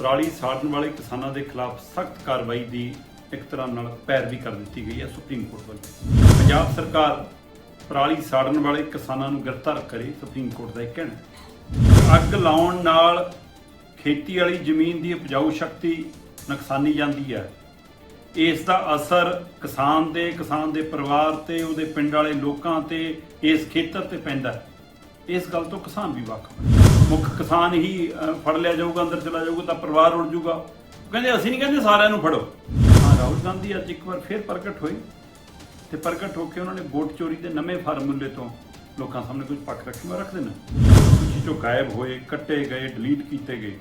ਪਰਾਲੀ ਸਾੜਨ ਵਾਲੇ ਕਿਸਾਨਾਂ ਦੇ ਖਿਲਾਫ ਸਖਤ ਕਾਰਵਾਈ ਦੀ ਇੱਕ ਤਰ੍ਹਾਂ ਨਾਲ ਪੈਰਵੀ ਕਰ ਦਿੱਤੀ ਗਈ ਹੈ ਸੁਪਰੀਮ ਕੋਰਟ ਵੱਲੋਂ। ਪੰਜਾਬ ਸਰਕਾਰ ਪਰਾਲੀ ਸਾੜਨ ਵਾਲੇ ਕਿਸਾਨਾਂ ਨੂੰ ਗ੍ਰਿਫਤਾਰ ਕਰੇ, ਸੁਪਰੀਮ ਕੋਰਟ ਦਾ ਇਹ ਕਹਿਣਾ ਅੱਗ ਲਾਉਣ ਨਾਲ ਖੇਤੀ ਵਾਲੀ ਜ਼ਮੀਨ ਦੀ ਉਪਜਾਊ ਸ਼ਕਤੀ ਨੁਕਸਾਨੀ ਜਾਂਦੀ ਹੈ। ਇਸ ਦਾ ਅਸਰ ਕਿਸਾਨ ਦੇ ਕਿਸਾਨ ਦੇ ਪਰਿਵਾਰ ਤੇ, ਉਹਦੇ ਪਿੰਡ ਵਾਲੇ ਲੋਕਾਂ ਤੇ, ਇਸ ਖੇਤਰ ਤੇ ਪੈਂਦਾ ਇਸ ਗੱਲ ਤੋਂ ਕਿਸਾਨ ਵੀ ਵਾਕਫ ਹੈ ਮੁੱਖ ਕਿਸਾਨ ਹੀ ਅਹ, ਫੜ ਲਿਆ ਜਾਊਗਾ ਅੰਦਰ ਚਲਾ ਜਾਊਗਾ ਤਾਂ ਪਰਿਵਾਰ ਉੜ ਜਾਊਗਾ। ਉਹ ਕਹਿੰਦੇ ਅਸੀਂ ਨਹੀਂ ਕਹਿੰਦੇ ਸਾਰਿਆਂ ਨੂੰ ਫੜੋ। ਹਾਂ ਰਾਹੁਲ ਗਾਂਧੀ ਅੱਜ ਇੱਕ ਵਾਰ ਫੇਰ ਪ੍ਰਗਟ ਹੋਏ ਤੇ ਪ੍ਰਗਟ ਹੋ ਕੇ ਉਹਨਾਂ ਨੇ ਵੋਟ ਚੋਰੀ ਦੇ ਨਵੇਂ ਫਾਰਮੂਲੇ ਤੋਂ ਲੋਕਾਂ ਸਾਹਮਣੇ ਕੁਝ ਪੱਖ ਰੱਖੀ ਮੈਂ ਰੱਖ ਦੇਣਾ ਕੁਝ ਜੋ ਗਾਇਬ ਹੋਏ ਕੱਟੇ ਗਏ ਡਿਲੀਟ ਕੀਤੇ ਗਏ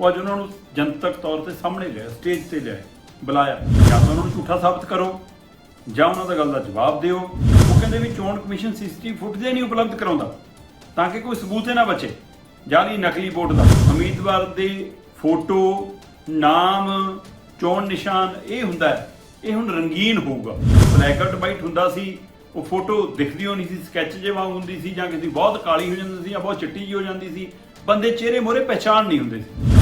ਉਹ ਅੱਜ ਉਹਨਾਂ ਨੂੰ ਜਨਤਕ ਤੌਰ ਤੇ ਸਾਹਮਣੇ ਲਿਆ ਸਟੇਜ ਤੇ ਲਿਆ ਬੁਲਾਇਆ। ਜਾਂ ਤਾਂ ਉਹਨਾਂ ਨੂੰ ਝੂਠਾ ਸਾਬਤ ਕਰੋ ਜਾਂ ਉਹਨਾਂ ਦਾ ਗੱਲ ਦਾ ਜਵਾਬ ਦਿਓ। ਉਹ ਕਹਿੰਦੇ ਵੀ ਚੋਣ ਕਮਿਸ਼ਨ ਸੀਸੀਟੀਵੀ ਫੁਟੇਜ ਨਹੀਂ ਉਪਲਬਧ ਕਰਾਉਂਦਾ ਤਾਂ ਕਿ ਕੋਈ ਸਬੂਤ ਹੀ ਨਾ ਬਚੇ। ਜਾਲੀ ਨਕਲੀ ਵੋਟ ਦਾ। ਉਮੀਦਵਾਰ ਦੇ ਫੋਟੋ, ਨਾਮ, ਚੋਣ ਨਿਸ਼ਾਨ, ਇਹ ਹੁੰਦਾ ਹੈ। ਇਹ ਹੁਣ ਰੰਗੀਨ ਹੋਊਗਾ। ਬਲੈਕ ਐਂਡ ਵਾਈਟ ਹੁੰਦਾ ਸੀ, ਉਹ ਫੋਟੋ ਦਿਖਦੀ ਹੋ ਨਹੀਂ ਸੀ, ਸਕੈਚ ਜਿਹਾ ਹੁੰਦੀ ਸੀ ਜਾਂ ਕਿਸੇ ਬਹੁਤ ਕਾਲੀ ਹੋ ਜਾਂਦੀ ਸੀ ਜਾਂ ਬਹੁਤ ਚਿੱਟੀ ਜਿਹੀ ਹੋ ਜਾਂਦੀ ਸੀ, ਬੰਦੇ ਚਿਹਰੇ ਮੋਰੇ ਪਛਾਣ ਨਹੀਂ ਹੁੰਦੇ ਸੀ।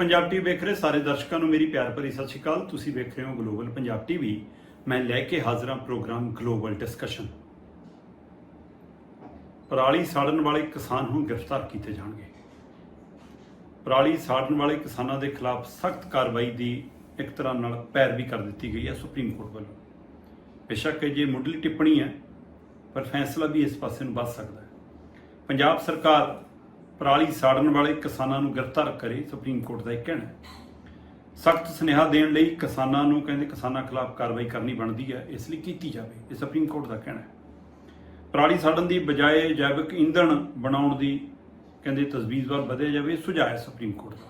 ਪੰਜਾਬ ਟੀਵੀ ਵੇਖ ਰਹੇ ਸਾਰੇ ਦਰਸ਼ਕਾਂ ਨੂੰ ਮੇਰੀ ਪਿਆਰ ਭਰੀ ਸਤਿ ਸ਼੍ਰੀ ਅਕਾਲ। ਤੁਸੀਂ ਵੇਖ ਰਹੇ ਹੋ ਗਲੋਬਲ ਪੰਜਾਬ ਟੀਵੀ ਮੈਂ ਲੈ ਕੇ ਹਾਜ਼ਰ ਹਾਂ ਪ੍ਰੋਗਰਾਮ ਗਲੋਬਲ ਡਿਸਕਸ਼ਨ ਪਰਾਲੀ ਸਾੜਨ ਵਾਲੇ ਕਿਸਾਨ ਹੁਣ ਗ੍ਰਿਫਤਾਰ ਕੀਤੇ ਜਾਣਗੇ। ਪਰਾਲੀ ਸਾੜਨ ਵਾਲੇ ਕਿਸਾਨਾਂ ਦੇ ਖਿਲਾਫ ਸਖਤ ਕਾਰਵਾਈ ਦੀ ਇੱਕ ਤਰ੍ਹਾਂ ਨਾਲ ਪੈਰਵੀ ਕਰ ਦਿੱਤੀ ਗਈ ਹੈ ਸੁਪਰੀਮ ਕੋਰਟ ਵੱਲੋਂ। ਬੇਸ਼ੱਕ ਜੇ ਮੁੱਢਲੀ ਟਿੱਪਣੀ ਹੈ, ਪਰ ਫੈਸਲਾ ਵੀ ਇਸ ਪਾਸੇ ਨੂੰ ਵੱਧ ਸਕਦਾ ਹੈ। ਪੰਜਾਬ ਸਰਕਾਰ ਪਰਾਲੀ ਸਾੜਨ ਵਾਲੇ ਕਿਸਾਨਾਂ ਨੂੰ ਗ੍ਰਿਫਤਾਰ ਕਰੇ ਸੁਪਰੀਮ ਕੋਰਟ ਦਾ ਇਹ ਕਹਿਣਾ ਸਖਤ ਸੁਨੇਹਾ ਦੇਣ ਲਈ ਕਿਸਾਨਾਂ ਨੂੰ ਕਹਿੰਦੇ ਕਿਸਾਨਾਂ ਖਿਲਾਫ ਕਾਰਵਾਈ ਕਰਨੀ ਬਣਦੀ ਹੈ, ਇਸ ਲਈ ਕੀਤੀ ਜਾਵੇ, ਇਹ ਸੁਪਰੀਮ ਕੋਰਟ ਦਾ ਕਹਿਣਾ ਹੈ। ਪਰਾਲੀ ਸਾੜਨ ਦੀ ਬਜਾਏ ਜੈਵਿਕ ਈਂਧਣ ਬਣਾਉਣ ਦੀ ਕਹਿੰਦੇ ਤਜਵੀਜ਼ ਵਧਿਆ ਜਾਵੇ, ਇਹ ਸੁਝਾਅ ਸੁਪਰੀਮ ਕੋਰਟ ਦਾ।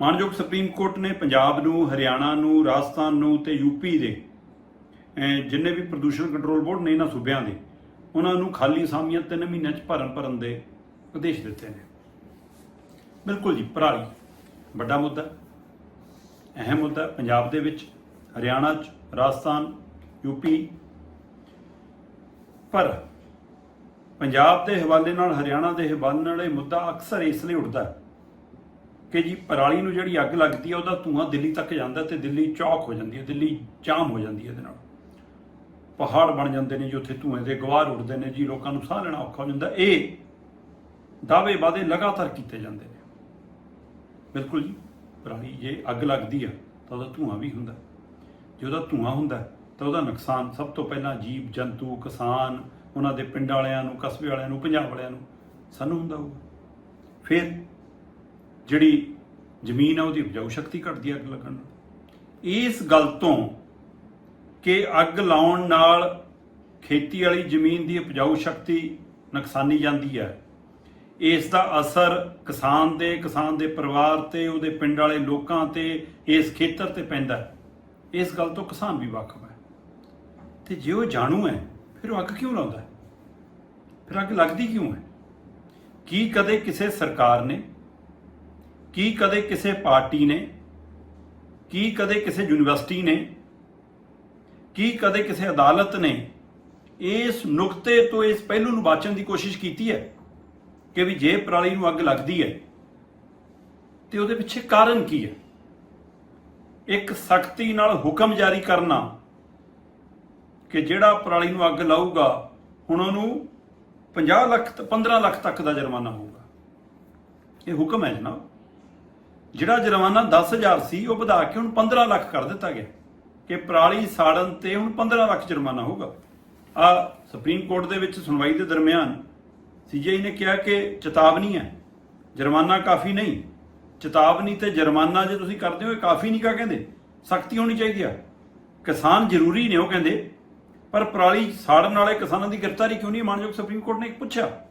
ਮਾਨਯੋਗ ਸੁਪਰੀਮ ਕੋਰਟ ਨੇ ਪੰਜਾਬ ਨੂੰ, ਹਰਿਆਣਾ ਨੂੰ, ਰਾਜਸਥਾਨ ਨੂੰ ਤੇ ਯੂਪੀ ਦੇ ਜਿੰਨੇ ਵੀ ਪ੍ਰਦੂਸ਼ਣ ਕੰਟਰੋਲ ਬੋਰਡ ਨੇ ਇਹਨਾਂ ਸੂਬਿਆਂ ਦੇ, ਉਹਨਾਂ ਨੂੰ ਖਾਲੀ ਸਾਮੀਆਂ 3 ਮਹੀਨਿਆਂ ਚ ਭਰਨ ਭਰਨ ਦੇ ਉਦੇਸ਼ ਦਿੱਤੇ ਨੇ। ਬਿਲਕੁਲ ਜੀ, ਪਰਾਲੀ, ਵੱਡਾ ਮੁੱਦਾ, ਅਹਿਮ ਮੁੱਦਾ ਪੰਜਾਬ ਦੇ ਵਿੱਚ, ਹਰਿਆਣਾ ਚ, ਰਾਜਸਥਾਨ ਯੂਪੀ ਪਰ ਪੰਜਾਬ ਦੇ ਹਵਾਲੇ ਨਾਲ ਹਰਿਆਣਾ ਦੇ ਹਵਾਲੇ ਨਾਲ ਇਹ ਮੁੱਦਾ ਅਕਸਰ ਇਸ ਲਈ ਉੱਠਦਾ ਹੈ ਕਿ ਜੀ ਪਰਾਲੀ ਨੂੰ ਜਿਹੜੀ ਅੱਗ ਲੱਗਦੀ ਹੈ, ਉਹਦਾ ਧੂਆਂ ਦਿੱਲੀ ਤੱਕ ਜਾਂਦਾ ਤੇ ਦਿੱਲੀ ਚੌਕ ਹੋ ਜਾਂਦੀ ਹੈ, ਦਿੱਲੀ ਜਾਮ ਹੋ ਜਾਂਦੀ ਹੈ ਇਹਦੇ ਨਾਲ। ਪਹਾੜ ਬਣ ਜਾਂਦੇ ਨੇ ਜੀ, ਉੱਥੇ ਧੂਏ ਦੇ ਗਵਾਰ ਉੱਡਦੇ ਨੇ ਜੀ, ਲੋਕਾਂ ਨੂੰ ਸਾਹ ਲੈਣਾ ਔਖਾ ਹੋ ਜਾਂਦਾ। ਇਹ ਦਾਅਵੇ ਵਾਦੇ ਲਗਾਤਾਰ ਕੀਤੇ ਜਾਂਦੇ ਨੇ। ਬਿਲਕੁਲ ਜੀ, ਪਰਾਲੀ ਜੇ ਅੱਗ ਲੱਗਦੀ ਆ, ਤਾਂ ਉਹਦਾ ਧੂਆਂ ਵੀ ਹੁੰਦਾ। ਜੇ ਉਹਦਾ ਧੂਆਂ ਹੁੰਦਾ, ਤਾਂ ਉਹਦਾ ਨੁਕਸਾਨ ਸਭ ਤੋਂ ਪਹਿਲਾਂ ਜੀਵ, ਜੰਤੂ, ਕਿਸਾਨ, ਉਹਨਾਂ ਦੇ ਪਿੰਡ ਵਾਲਿਆਂ ਨੂੰ, ਕਸਬੇ ਵਾਲਿਆਂ ਨੂੰ, ਪੰਜਾਬ ਵਾਲਿਆਂ ਨੂੰ ਸਾਨੂੰ ਹੁੰਦਾ ਹੋਊਗਾ। ਫਿਰ ਜਿਹੜੀ ਜ਼ਮੀਨ ਆ, ਉਹਦੀ ਉਪਜਾਊ ਸ਼ਕਤੀ ਘਟਦੀ ਆ ਅੱਗ ਲੱਗਣ ਨਾਲ। ਇਸ ਗੱਲ ਤੋਂ ਕਿ ਅੱਗ ਲਾਉਣ ਨਾਲ ਖੇਤੀ ਵਾਲੀ ਜ਼ਮੀਨ ਦੀ ਉਪਜਾਊ ਸ਼ਕਤੀ ਨੁਕਸਾਨੀ ਜਾਂਦੀ ਹੈ ਇਸ ਦਾ ਅਸਰ ਕਿਸਾਨ ਦੇ ਕਿਸਾਨ ਦੇ ਪਰਿਵਾਰ ਤੇ, ਉਹਦੇ ਪਿੰਡ ਵਾਲੇ ਲੋਕਾਂ ਤੇ, ਇਸ ਖੇਤਰ ਤੇ ਪੈਂਦਾ ਇਸ ਗੱਲ ਤੋਂ ਕਿਸਾਨ ਵੀ ਵਾਕਫ ਹੈ। ਤੇ ਜੇ ਉਹ ਜਾਣੂ ਹੈ, ਫਿਰ ਉਹ ਅੱਗ ਕਿਉਂ ਲਾਉਂਦਾ ਫਿਰ ਅੱਗ ਲੱਗਦੀ ਕਿਉਂ ਹੈ? ਕੀ ਕਦੇ ਕਿਸੇ ਸਰਕਾਰ ਨੇ, ਕੀ ਕਦੇ ਕਿਸੇ ਪਾਰਟੀ ਨੇ, ਕੀ ਕਦੇ ਕਿਸੇ ਯੂਨੀਵਰਸਿਟੀ ਨੇ, ਕੀ ਕਦੇ ਕਿਸੇ ਅਦਾਲਤ ਨੇ ਇਸ ਨੁਕਤੇ ਤੋਂ ਇਸ ਪਹਿਲੂ ਨੂੰ ਬਾਚਣ ਦੀ ਕੋਸ਼ਿਸ਼ ਕੀਤੀ ਹੈ? ਕਿ ਵੀ ਜੇ ਪਰਾਲੀ ਨੂੰ ਅੱਗ ਲੱਗਦੀ ਹੈ, ਤੇ ਉਹਦੇ ਪਿੱਛੇ ਕਾਰਨ ਕੀ ਹੈ? ਇੱਕ ਸਖਤੀ ਨਾਲ ਹੁਕਮ ਜਾਰੀ ਕਰਨਾ ਕਿ ਜਿਹੜਾ ਪਰਾਲੀ ਨੂੰ ਅੱਗ ਲਾਊਗਾ, ਹੁਣ ਉਹਨੂੰ 50 ਲੱਖ ਤ- 15 ਲੱਖ ਤੱਕ ਦਾ ਜੁਰਮਾਨਾ ਹੋਊਗਾ। ਇਹ ਹੁਕਮ ਹੈ ਜਨਾਬ। ਜਿਹੜਾ ਜੁਰਮਾਨਾ 10000 ਸੀ, ਉਹ ਵਧਾ ਕੇ ਹੁਣ 15 ਲੱਖ ਕਰ ਦਿੱਤਾ ਗਿਆ। ਕਿ ਪਰਾਲੀ ਸਾੜਨ ਤੇ ਹੁਣ 15 ਲੱਖ ਜੁਰਮਾਨਾ ਹੋਊਗਾ। ਆ ਸੁਪਰੀਮ ਕੋਰਟ ਦੇ ਵਿੱਚ ਸੁਣਵਾਈ ਦੇ ਦਰਮਿਆਨ ਸੀਜੀਆਈ ਨੇ ਕਿਹਾ ਕਿ ਚੇਤਾਵਨੀ ਹੈ। ਜੁਰਮਾਨਾ ਕਾਫੀ ਨਹੀਂ। ਚੇਤਾਵਨੀ ਤੇ ਜੁਰਮਾਨਾ ਜੇ ਤੁਸੀਂ ਕਰਦੇ ਹੋ, ਇਹ ਕਾਫੀ ਨਹੀਂ ਕਾ ਕਹਿੰਦੇ। ਸਖਤੀ ਹੋਣੀ ਚਾਹੀਦੀ ਆ। ਕਿਸਾਨ ਜ਼ਰੂਰੀ ਨੇ ਉਹ ਕਹਿੰਦੇ। ਪਰ ਪਰਾਲੀ ਸਾੜਨ ਵਾਲੇ ਕਿਸਾਨਾਂ ਦੀ ਗ੍ਰਿਫਤਾਰੀ ਕਿਉਂ ਨਹੀਂ? ਮਾਨਯੋਗ ਸੁਪਰੀਮ ਕੋਰਟ ਨੇ ਪੁੱਛਿਆ।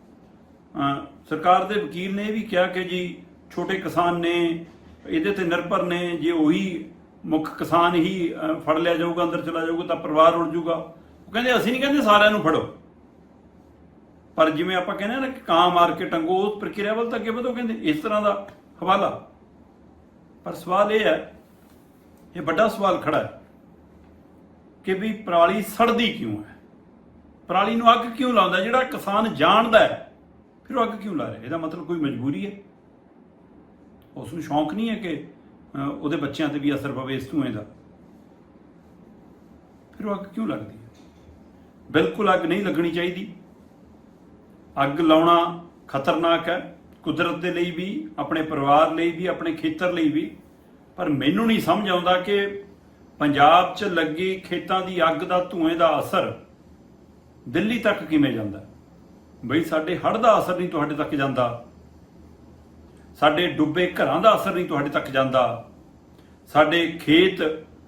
ਸਰਕਾਰ ਦੇ ਵਕੀਲ ਨੇ ਇਹ ਵੀ ਕਿਹਾ ਕਿ ਜੀ, ਛੋਟੇ ਕਿਸਾਨ ਨੇ, ਇਹਦੇ ਤੇ ਨਿਰਭਰ ਨੇ, ਜੇ ਉਹੀ ਮੁੱਖ ਕਿਸਾਨ ਹੀ ਫੜ ਲਿਆ ਜਾਊਗਾ, ਅੰਦਰ ਚਲਾ ਜਾਊਗਾ, ਤਾਂ ਪਰਿਵਾਰ ਉੜ ਜਾਊਗਾ। ਉਹ ਕਹਿੰਦੇ, ਅਸੀਂ ਨਹੀਂ ਕਹਿੰਦੇ ਸਾਰਿਆਂ ਨੂੰ ਫੜੋ। ਪਰ ਜਿਵੇਂ ਆਪਾਂ ਕਹਿੰਦੇ ਆ ਨਾ ਕਿ ਕਾਂ ਮਾਰ ਕੇ ਟੰਗੋ, ਉਸ ਪ੍ਰਕਿਰਿਆ ਵੱਲ ਤਾਂ ਅੱਗੇ ਵਧੋ ਕਹਿੰਦੇ, ਇਸ ਤਰ੍ਹਾਂ ਦਾ ਹਵਾਲਾ। ਪਰ ਸਵਾਲ ਇਹ ਹੈ, ਇਹ ਵੱਡਾ ਸਵਾਲ ਖੜਾ ਹੈ ਕਿ ਵੀ ਪਰਾਲੀ ਸੜਦੀ ਕਿਉਂ ਹੈ? ਪਰਾਲੀ ਨੂੰ ਅੱਗ ਕਿਉਂ ਲਾਉਂਦਾ ਜਿਹੜਾ ਕਿਸਾਨ ਜਾਣਦਾ ਹੈ, ਫਿਰ ਉਹ ਅੱਗ ਕਿਉਂ ਲਾ ਰਿਹਾ ਇਹਦਾ ਮਤਲਬ ਕੋਈ ਮਜਬੂਰੀ ਹੈ? ਉਸ ਨੂੰ ਸ਼ੌਂਕ ਨਹੀਂ ਹੈ ਕਿ ਉਹਦੇ ਬੱਚਿਆਂ ਤੇ ਵੀ ਅਸਰ ਪਵੇ ਇਸ ਧੂਏ ਦਾ? ਫਿਰ ਉਹ ਅੱਗ ਕਿਉਂ ਲੱਗਦੀ ਹੈ? ਬਿਲਕੁਲ ਅੱਗ ਨਹੀਂ ਲੱਗਣੀ ਚਾਹੀਦੀ। ਅੱਗ ਲਾਉਣਾ ਖਤਰਨਾਕ ਹੈ, ਕੁਦਰਤ ਦੇ ਲਈ ਵੀ, ਆਪਣੇ ਪਰਿਵਾਰ ਲਈ ਵੀ, ਆਪਣੇ ਖੇਤਰ ਲਈ ਵੀ। ਪਰ ਮੈਨੂੰ ਨਹੀਂ ਸਮਝ ਆਉਂਦਾ ਕਿ ਪੰਜਾਬ 'ਚ ਲੱਗੀ ਖੇਤਾਂ ਦੀ ਅੱਗ ਦਾ ਧੂਏ ਦਾ ਅਸਰ ਦਿੱਲੀ ਤੱਕ ਕਿਵੇਂ ਜਾਂਦਾ? ਬਈ ਸਾਡੇ ਹੜ੍ਹ ਦਾ ਅਸਰ ਨਹੀਂ ਤੁਹਾਡੇ ਤੱਕ ਜਾਂਦਾ। ਸਾਡੇ ਡੁੱਬੇ ਘਰਾਂ ਦਾ ਅਸਰ ਨਹੀਂ ਤੁਹਾਡੇ ਤੱਕ ਜਾਂਦਾ। ਸਾਡੇ ਖੇਤ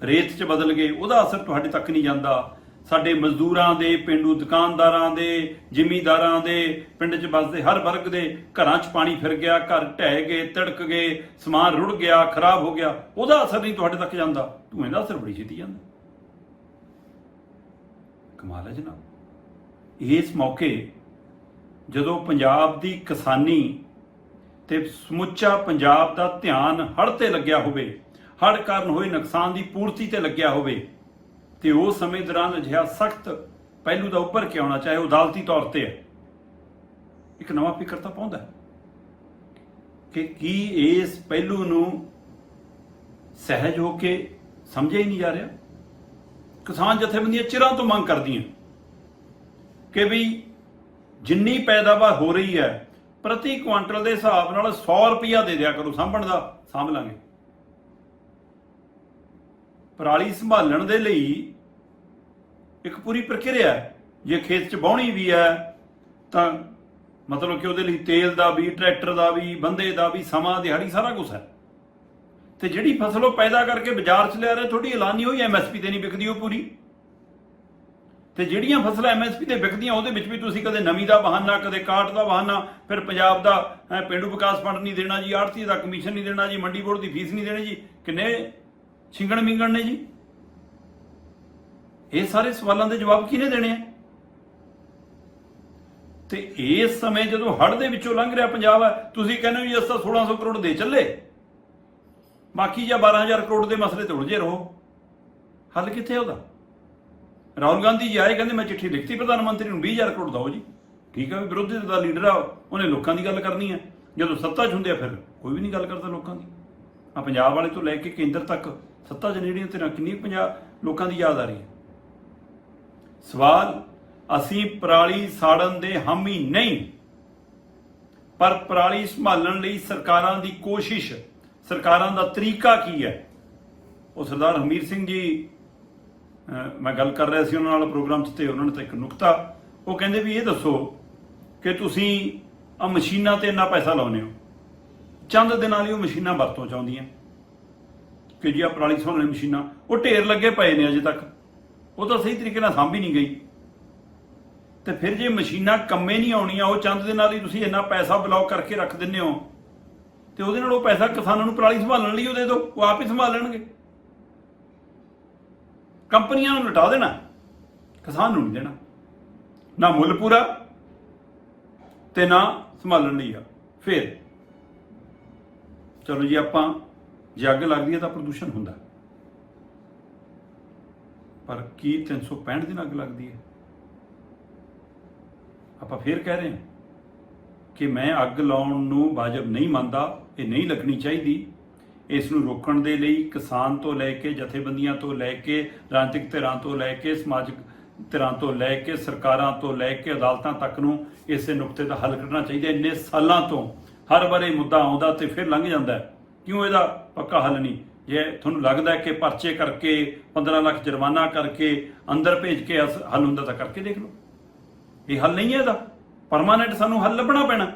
ਰੇਤ 'ਚ ਬਦਲ ਗਏ, ਉਹਦਾ ਅਸਰ ਤੁਹਾਡੇ ਤੱਕ ਨਹੀਂ ਜਾਂਦਾ। ਸਾਡੇ ਮਜ਼ਦੂਰਾਂ ਦੇ, ਪਿੰਡੂ ਦੁਕਾਨਦਾਰਾਂ ਦੇ, ਜ਼ਿਮੀਂਦਾਰਾਂ ਦੇ, ਪਿੰਡ 'ਚ ਵੱਸਦੇ ਹਰ ਵਰਗ ਦੇ ਘਰਾਂ 'ਚ ਪਾਣੀ ਫਿਰ ਗਿਆ, ਘਰ ਢਹਿ ਗਏ, ਤੜਕ ਗਏ, ਸਮਾਨ ਰੁੜ ਗਿਆ, ਖਰਾਬ ਹੋ ਗਿਆ। ਉਹਦਾ ਅਸਰ ਨਹੀਂ ਤੁਹਾਡੇ ਤੱਕ ਜਾਂਦਾ। ਧੂਏ ਦਾ ਅਸਰ ਬੜੀ ਛੇਤੀ ਜਾਂਦਾ। ਕਮਾਲ ਹੈ ਜਨਾਬ। ਇਸ ਮੌਕੇ ਜਦੋਂ ਪੰਜਾਬ ਦੀ ਕਿਸਾਨੀ ਤੇ ਸਮੁੱਚਾ ਪੰਜਾਬ ਦਾ ਧਿਆਨ ਹੜ੍ਹ ਤੇ ਲੱਗਿਆ ਹੋਵੇ, ਹੜ੍ਹ ਕਾਰਨ ਹੋਏ ਨੁਕਸਾਨ ਦੀ ਪੂਰਤੀ ਤੇ ਲੱਗਿਆ ਹੋਵੇ ਤੇ ਉਹ ਸਮੇਂ ਦੌਰਾਨ ਅਜਿਹਾ ਸਖਤ ਪਹਿਲੂ ਦਾ ਉੱਪਰ ਕੇ ਆਉਣਾ ਚਾਹੇ ਉਹ ਅਦਾਲਤੀ ਤੌਰ ਤੇ ਹੈ। ਇੱਕ ਨਵਾਂ ਫਿਕਰ ਤਾਂ ਪਾਉਂਦਾ ਕਿ ਕੀ ਇਸ ਪਹਿਲੂ ਨੂੰ ਸਹਿਜ ਹੋ ਕੇ ਸਮਝਿਆ ਹੀ ਨਹੀਂ ਜਾ ਰਿਹਾ? ਕਿਸਾਨ ਜਥੇਬੰਦੀਆਂ ਚਿਰਾਂ ਤੋਂ ਮੰਗ ਕਰਦੀਆਂ ਕਿ ਵੀ ਜਿੰਨੀ ਪੈਦਾਵਾਰ ਹੋ ਰਹੀ ਹੈ, ਪ੍ਰਤੀ ਕੁਆਂਟਲ ਦੇ ਹਿਸਾਬ ਨਾਲ 100 ਰੁਪਇਆ ਦੇ ਦਿਆ ਕਰੋ, ਸਾਂਭਣ ਦਾ ਸਾਂਭ ਲਾਂਗੇ। ਪਰਾਲੀ ਸੰਭਾਲਣ ਦੇ ਲਈ ਇੱਕ ਪੂਰੀ ਪ੍ਰਕਿਰਿਆ ਹੈ। ਜੇ ਖੇਤ 'ਚ ਬਾਉਣੀ ਵੀ ਹੈ ਤਾਂ ਮਤਲਬ ਕਿ ਉਹਦੇ ਲਈ ਤੇਲ ਦਾ ਵੀ ਟਰੈਕਟਰ ਦਾ ਵੀ ਬੰਦੇ ਦਾ ਵੀ ਸਮਾਂ ਦਿਹਾੜੀ ਸਾਰਾ ਕੁਝ ਹੈ। ਤੇ ਜਿਹੜੀ ਫਸਲ ਉਹ ਪੈਦਾ ਕਰਕੇ ਬਾਜ਼ਾਰ 'ਚ ਲਿਆ ਰਿਹਾ ਤੁਹਾਡੀ ਐਲਾਨੀ ਹੋਈ ਐਮਐਸਪੀ ਤੇ ਨਹੀਂ ਵਿਕਦੀ ਉਹ ਪੂਰੀ। ਤੇ ਜਿਹੜੀਆਂ ਫਸਲਾਂ ਐਮਐਸਪੀ ਤੇ ਵਿਕਦੀਆਂ ਉਹਦੇ ਵਿੱਚ ਵੀ ਤੁਸੀਂ ਕਦੇ ਨਵੀਂ ਦਾ ਬਹਾਨਾ ਕਦੇ ਕਾਟ ਦਾ ਬਹਾਨਾ ਫਿਰ ਪੰਜਾਬ ਦਾ ਅਹ, ਪੇਂਡੂ ਵਿਕਾਸ ਫੰਡ ਨਹੀਂ ਦੇਣਾ ਜੀ ਆੜਤੀ ਦਾ ਕਮਿਸ਼ਨ ਨਹੀਂ ਦੇਣਾ ਜੀ ਮੰਡੀ ਬੋਰਡ ਦੀ ਫੀਸ ਨਹੀਂ ਦੇਣੀ ਜੀ ਕਿੰਨੇ ਛਿੰਗਣ ਮਿੰਗਣ ਨੇ ਜੀ। ਇਹ ਸਾਰੇ ਸਵਾਲਾਂ ਦੇ ਜਵਾਬ ਕਿਹਨੇ ਦੇਣੇ ਆ? ਤੇ ਇਸ ਸਮੇਂ ਜਦੋਂ ਹੜ੍ਹ ਦੇ ਵਿੱਚੋਂ ਲੰਘ ਰਿਹਾ ਪੰਜਾਬ ਹੈ ਤੁਸੀਂ ਕਹਿੰਦੇ ਹੋ ਜੀ ਅਸਾਂ 1600 ਕਰੋੜ ਦੇ ਚੱਲੇ। ਬਾਕੀ ਜਾਂ 12000 ਕਰੋੜ ਦੇ ਮਸਲੇ ਤੇ ਉਲਝੇ ਰਹੋ। ਹੱਲ ਕਿੱਥੇ ਉਹਦਾ? ਰਾਹੁਲ ਗਾਂਧੀ ਜੀ ਆਏ, ਕਹਿੰਦੇ ਮੈਂ ਚਿੱਠੀ ਲਿਖਤੀ, ਪ੍ਰਧਾਨ ਮੰਤਰੀ ਨੂੰ 20000 ਕਰੋੜ ਦਿਓ ਜੀ। ਠੀਕ ਹੈ ਵੀ ਵਿਰੋਧੀ ਦਾ ਲੀਡਰ ਆ, ਉਹਨੇ ਲੋਕਾਂ ਦੀ ਗੱਲ ਕਰਨੀ ਹੈ ਜਦੋਂ ਸੱਤਾ 'ਚ ਹੁੰਦੇ ਆ ਫਿਰ ਕੋਈ ਵੀ ਨਹੀਂ ਗੱਲ ਕਰਦਾ ਲੋਕਾਂ ਦੀ। ਆ ਪੰਜਾਬ ਵਾਲੇ ਤੋਂ ਲੈ ਕੇ ਕੇਂਦਰ ਤੱਕ ਸੱਤਾ 'ਚ ਜਿਹੜੀਆਂ ਤੇ ਕਿੰਨੀ ਪੰਜਾਬ ਲੋਕਾਂ ਦੀ ਯਾਦ ਆ ਰਹੀ ਹੈ। ਸਵਾਲ, ਅਸੀਂ ਪਰਾਲੀ ਸਾੜਨ ਦੇ ਹਾਮੀ ਨਹੀਂ, ਪਰ ਪਰਾਲੀ ਸੰਭਾਲਣ ਲਈ ਸਰਕਾਰਾਂ ਦੀ ਕੋਸ਼ਿਸ਼, ਸਰਕਾਰਾਂ ਦਾ ਤਰੀਕਾ ਕੀ ਹੈ? ਉਹ ਸਰਦਾਰ ਹਮੀਰ ਸਿੰਘ ਜੀ ਮੈਂ ਗੱਲ ਕਰ ਰਿਹਾ ਸੀ ਉਹਨਾਂ ਨਾਲ ਪ੍ਰੋਗਰਾਮ 'ਚ ਤੇ ਉਹਨਾਂ ਨੇ ਤਾਂ ਇੱਕ ਨੁਕਤਾ, ਉਹ ਕਹਿੰਦੇ ਵੀ ਇਹ ਦੱਸੋ ਕਿ ਤੁਸੀਂ ਆ ਮਸ਼ੀਨਾਂ ਤੇ ਇੰਨਾ ਪੈਸਾ ਲਾਉਂਦੇ ਹੋ। ਚੰਦ ਦਿਨਾਂ ਲਈ ਉਹ ਮਸ਼ੀਨਾਂ ਵਰਤੋਂ ਚਾਹੁੰਦੀਆਂ ਕਿ ਜੀ ਆ ਪਰਾਲੀ ਸੰਭਾਲਣ ਮਸ਼ੀਨਾਂ, ਉਹ ਢੇਰ ਲੱਗੇ ਪਏ ਨੇ ਅਜੇ ਤੱਕ। ਉਹ ਤਾਂ ਸਹੀ ਤਰੀਕੇ ਨਾਲ ਸਾਂਭੀ ਨਹੀਂ ਗਈ। ਤੇ ਫਿਰ ਜੇ ਮਸ਼ੀਨਾਂ ਕੰਮੇ ਨਹੀਂ ਆਉਣੀਆਂ, ਉਹ ਚੰਦ ਦੇ ਨਾਲ ਹੀ ਤੁਸੀਂ ਇੰਨਾ ਪੈਸਾ ਬਲੌਕ ਕਰਕੇ ਰੱਖ ਦਿੰਦੇ ਹੋ, ਤੇ ਉਹਦੇ ਨਾਲ ਉਹ ਪੈਸਾ ਕਿਸਾਨਾਂ ਨੂੰ ਪਰਾਲੀ ਸੰਭਾਲਣ ਲਈ ਉਹ ਦੇ ਦਿਓ, ਉਹ ਆਪ ਹੀ ਸੰਭਾਲ ਲੈਣਗੇ। ਕੰਪਨੀਆਂ ਨੂੰ ਲਟਾ ਦੇਣਾ, ਕਿਸਾਨ ਨੂੰ ਨਹੀਂ ਦੇਣਾ। ਨਾ ਮੁੱਲ ਪੂਰਾ ਤੇ ਨਾ ਸੰਭਾਲਣ ਲਈ ਆ। ਫਿਰ, ਚਲੋ ਜੀ ਆਪਾਂ ਜੇ ਅੱਗ ਲੱਗਦੀ ਹੈ ਤਾਂ ਪ੍ਰਦੂਸ਼ਣ ਹੁੰਦਾ। ਪਰ ਕੀ 365 ਦਿਨ ਅੱਗ ਲੱਗਦੀ ਹੈ? ਆਪਾਂ ਫੇਰ ਕਹਿ ਰਹੇ ਹਾਂ ਕਿ ਮੈਂ ਅੱਗ ਲਾਉਣ ਨੂੰ ਵਾਜਬ ਨਹੀਂ ਮੰਨਦਾ, ਇਹ ਨਹੀਂ ਲੱਗਣੀ ਚਾਹੀਦੀ। ਇਸ ਨੂੰ ਰੋਕਣ ਦੇ ਲਈ ਕਿਸਾਨ ਤੋਂ ਲੈ ਕੇ, ਜਥੇਬੰਦੀਆਂ ਤੋਂ ਲੈ ਕੇ, ਰਾਜਨੀਤਿਕ ਧਿਰਾਂ ਤੋਂ ਲੈ ਕੇ, ਸਮਾਜਿਕ ਧਿਰਾਂ ਤੋਂ ਲੈ ਕੇ, ਸਰਕਾਰਾਂ ਤੋਂ ਲੈ ਕੇ, ਅਦਾਲਤਾਂ ਤੱਕ ਨੂੰ ਇਸੇ ਨੁਕਤੇ ਦਾ ਹੱਲ ਕੱਢਣਾ ਚਾਹੀਦਾ। ਇੰਨੇ ਸਾਲਾਂ ਤੋਂ ਹਰ ਵਾਰ ਇਹ ਮੁੱਦਾ ਆਉਂਦਾ ਤੇ ਫਿਰ ਲੰਘ ਜਾਂਦਾ ਹੈ। ਕਿਉਂ ਇਹਦਾ ਪੱਕਾ ਹੱਲ ਨਹੀਂ? ਜੇ ਤੁਹਾਨੂੰ ਲੱਗਦਾ ਕਿ ਪਰਚੇ ਕਰਕੇ 15 ਲੱਖ ਜੁਰਮਾਨਾ ਕਰਕੇ ਅੰਦਰ ਭੇਜ ਕੇ ਅਸ- ਹੱਲ ਹੁੰਦਾ ਤਾਂ ਕਰਕੇ ਦੇਖ ਲਓ। ਇਹ ਹੱਲ ਨਹੀਂ ਹੈ ਇਹਦਾ। ਪਰਮਾਨੈਂਟ ਸਾਨੂੰ ਹੱਲ ਲੱਭਣਾ ਪੈਣਾ।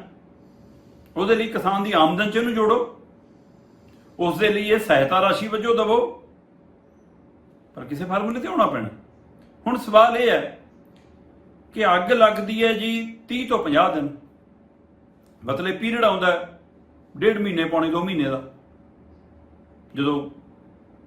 ਉਹਦੇ ਲਈ ਕਿਸਾਨ ਦੀ ਆਮਦਨ ਚ ਇਹਨੂੰ ਜੋੜੋ। ਉਸ ਦੇ ਲਈ ਇਹ ਸਹਾਇਤਾ ਰਾਸ਼ੀ ਵਜੋਂ ਦਵੋ। ਪਰ ਕਿਸੇ ਫਾਰਮੂਲੇ ਤੇ ਆਉਣਾ ਪੈਣਾ। ਹੁਣ ਸਵਾਲ ਇਹ ਹੈ ਕਿ ਅੱਗ ਲੱਗਦੀ ਹੈ ਜੀ 30 ਤੋਂ 50 ਦਿਨ। ਮਤਲਬ ਪੀਰੀਅਡ ਆਉਂਦਾ ਡੇਢ ਮਹੀਨੇ ਪੌਣੇ 2 ਮਹੀਨੇ ਦਾ। ਜਦੋਂ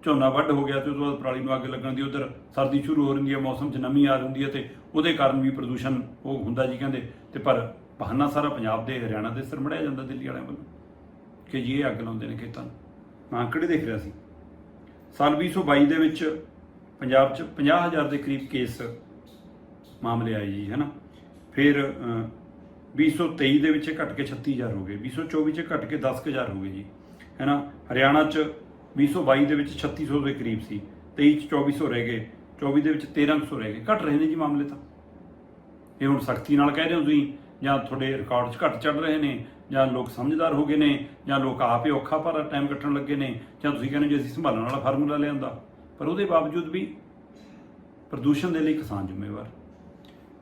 ਝੋਨਾ ਵੱਢ ਹੋ ਗਿਆ ਤੇ ਉਸ ਤੋਂ ਬਾਅਦ ਪਰਾਲੀ ਨੂੰ ਅੱਗ ਲੱਗਣ ਦੀ ਉਧਰ ਸਰਦੀ ਸ਼ੁਰੂ ਹੋ ਰਹੀ ਹੈ ਮੌਸਮ 'ਚ ਨਮੀ ਆ ਹੁੰਦੀ ਹੈ ਤੇ ਉਹਦੇ ਕਾਰਨ ਵੀ ਪ੍ਰਦੂਸ਼ਣ ਉਹ ਹੁੰਦਾ ਜੀ ਕਹਿੰਦੇ। ਤੇ ਪਰ ਬਹਾਨਾ ਸਾਰਾ ਪੰਜਾਬ ਦੇ ਹਰਿਆਣਾ ਦੇ ਸਿਰ ਮੜਿਆ ਜਾਂਦਾ ਦਿੱਲੀ ਵਾਲਿਆਂ ਵੱਲੋਂ ਕਿ ਜੀ ਇਹ ਅੱਗ ਲਾਉਂਦੇ ਨੇ ਖੇਤਾਂ ਨੂੰ। ਮੈਂ ਅੰਕੜੇ ਦੇਖ ਰਿਹਾ ਸੀ। ਸਾਲ 2022 ਦੇ ਵਿੱਚ ਪੰਜਾਬ 'ਚ 50000 ਦੇ ਕਰੀਬ ਕੇਸ ਮਾਮਲੇ ਆਏ ਜੀ ਹੈਨਾ? ਫਿਰ ਅ, 2023 ਦੇ ਵਿੱਚ ਇਹ ਘਟ ਕੇ 36000 ਹੋ ਗਏ 2024 ਚ ਘਟ ਕੇ 10000 ਹੋ ਗਏ ਜੀ ਹੈਨਾ? ਹਰਿਆਣਾ ਚ 2022 ਦੇ ਵਿੱਚ 3600 ਦੇ ਕਰੀਬ ਸੀ 23 ਚ 2400 ਰਹਿ ਗਏ 24 ਦੇ ਵਿੱਚ 1300 ਰਹਿ ਗਏ। ਘਟ ਰਹੇ ਨੇ ਜੀ ਮਾਮਲੇ ਤਾਂ। ਇਹ ਹੁਣ ਸਖਤੀ ਨਾਲ ਕਹਿ ਰਹੇ ਹੋ ਤੁਸੀਂ, ਜਾਂ ਤੁਹਾਡੇ ਰਿਕਾਰਡ 'ਚ ਘਟ ਚੜ ਰਹੇ ਨੇ, ਜਾਂ ਲੋਕ ਸਮਝਦਾਰ ਹੋ ਗਏ ਨੇ, ਜਾਂ ਲੋਕ ਆਪ ਹੀ ਔਖਾ ਪਰ ਟਾਈਮ ਕੱਟਣ ਲੱਗੇ ਨੇ, ਜਾਂ ਤੁਸੀਂ ਕਹਿੰਦੇ ਜੀ ਅਸੀਂ ਸੰਭਾਲਣ ਵਾਲਾ ਫਾਰਮੂਲਾ ਲਿਆਂਦਾ। ਪਰ ਉਹਦੇ ਬਾਵਜੂਦ ਵੀ ਪ੍ਰਦੂਸ਼ਣ ਦੇ ਲਈ ਕਿਸਾਨ ਜ਼ਿੰਮੇਵਾਰ।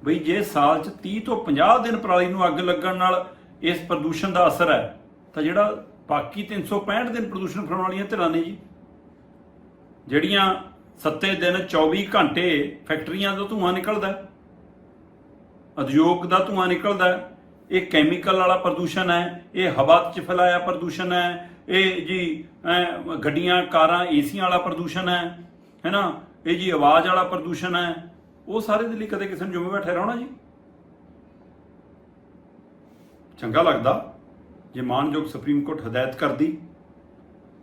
ਬਈ ਜੇ ਸਾਲ 'ਚ 30 ਤੋਂ 50 ਦਿਨ ਪਰਾਲੀ ਨੂੰ ਅੱਗ ਲੱਗਣ ਨਾਲ ਇਸ ਪ੍ਰਦੂਸ਼ਣ ਦਾ ਅਸਰ ਹੈ, ਤਾਂ ਜਿਹੜਾ ਬਾਕੀ 365 ਦਿਨ ਪ੍ਰਦੂਸ਼ਣ ਫੈਲਾਉਣ ਵਾਲੀਆਂ ਧਿਰਾਂ ਨੇ ਜੀ। ਜਿਹੜੀਆਂ ਸੱਤੇ ਦਿਨ 24 ਘੰਟੇ ਫੈਕਟਰੀਆਂ ਦਾ ਧੂਆਂ ਨਿਕਲਦਾ ਉਦਯੋਗ ਦਾ ਧੂਆਂ ਨਿਕਲਦਾ ਇਹ ਕੈਮੀਕਲ ਵਾਲਾ ਪ੍ਰਦੂਸ਼ਣ ਹੈ, ਇਹ ਹਵਾ 'ਚ ਫੈਲਾਇਆ ਪ੍ਰਦੂਸ਼ਣ ਹੈ, ਇਹ ਜੀ ਗੱਡੀਆਂ, ਕਾਰਾਂ, ਏਸੀਆਂ ਵਾਲਾ ਪ੍ਰਦੂਸ਼ਣ ਹੈ, ਹੈਨਾ? ਇਹ ਜੀ ਆਵਾਜ਼ ਵਾਲਾ ਪ੍ਰਦੂਸ਼ਣ ਹੈ। ਉਹ ਸਾਰੇ ਦੇ ਲਈ ਕਦੇ ਕਿਸੇ ਨੂੰ ਜ਼ਿੰਮੇਵਾਰ ਠਹਿਰਾਉਣਾ ਜੀ? ਚੰਗਾ ਲੱਗਦਾ। ਜੇ ਮਾਨਯੋਗ ਸੁਪਰੀਮ ਕੋਰਟ ਹਦਾਇਤ ਕਰਦੀ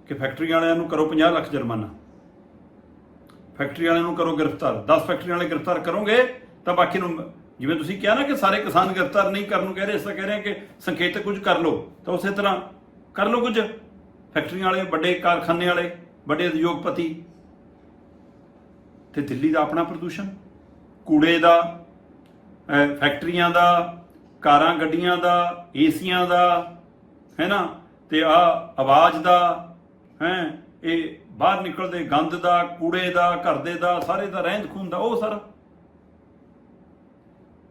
ਕਿ ਫੈਕਟਰੀ ਵਾਲਿਆਂ ਨੂੰ ਕਰੋ 50 ਲੱਖ ਜੁਰਮਾਨਾ, ਫੈਕਟਰੀ ਵਾਲਿਆਂ ਨੂੰ ਕਰੋ ਗ੍ਰਿਫਤਾਰ 10 ਫੈਕਟਰੀ ਵਾਲੇ ਗ੍ਰਿਫਤਾਰ ਕਰੋਗੇ ਤਾਂ ਬਾਕੀ ਨੂੰ ਜਿਵੇਂ ਤੁਸੀਂ ਕਿਹਾ ਨਾ ਕਿ ਸਾਰੇ ਕਿਸਾਨ ਗ੍ਰਿਫਤਾਰ ਨਹੀਂ ਕਰਨ ਨੂੰ ਕਹਿ ਰਹੇ, ਇਸ ਤਰ੍ਹਾਂ ਕਹਿ ਰਹੇ ਕਿ ਸੰਕੇਤਕ ਕੁਝ ਕਰ ਲਓ, ਤਾਂ ਉਸੇ ਤਰ੍ਹਾਂ ਕਰ ਲਓ ਕੁਝ। ਫੈਕਟਰੀਆਂ ਵਾਲੇ, ਵੱਡੇ ਕਾਰਖਾਨੇ ਵਾਲੇ, ਵੱਡੇ ਉਦਯੋਗਪਤੀ, ਤੇ ਦਿੱਲੀ ਦਾ ਆਪਣਾ ਪ੍ਰਦੂਸ਼ਣ, ਕੂੜੇ ਦਾ ਫੈਕਟਰੀਆਂ ਦਾ, ਕਾਰਾਂ, ਗੱਡੀਆਂ ਦਾ, ਏਸੀਆਂ ਦਾ ਹੈ ਨਾ? ਤੇ ਆ ਆਵਾਜ਼ ਦਾ, ਹੈ, ਇਹ ਬਾਹਰ ਨਿਕਲਦੇ ਗੰਦ ਦਾ, ਕੂੜੇ ਦਾ, ਘਰ ਦੇ ਦਾ, ਸਾਰੇ ਦਾ ਰਹਿੰਦ ਖੂਨ ਦਾ, ਉਹ ਸਾਰਾ।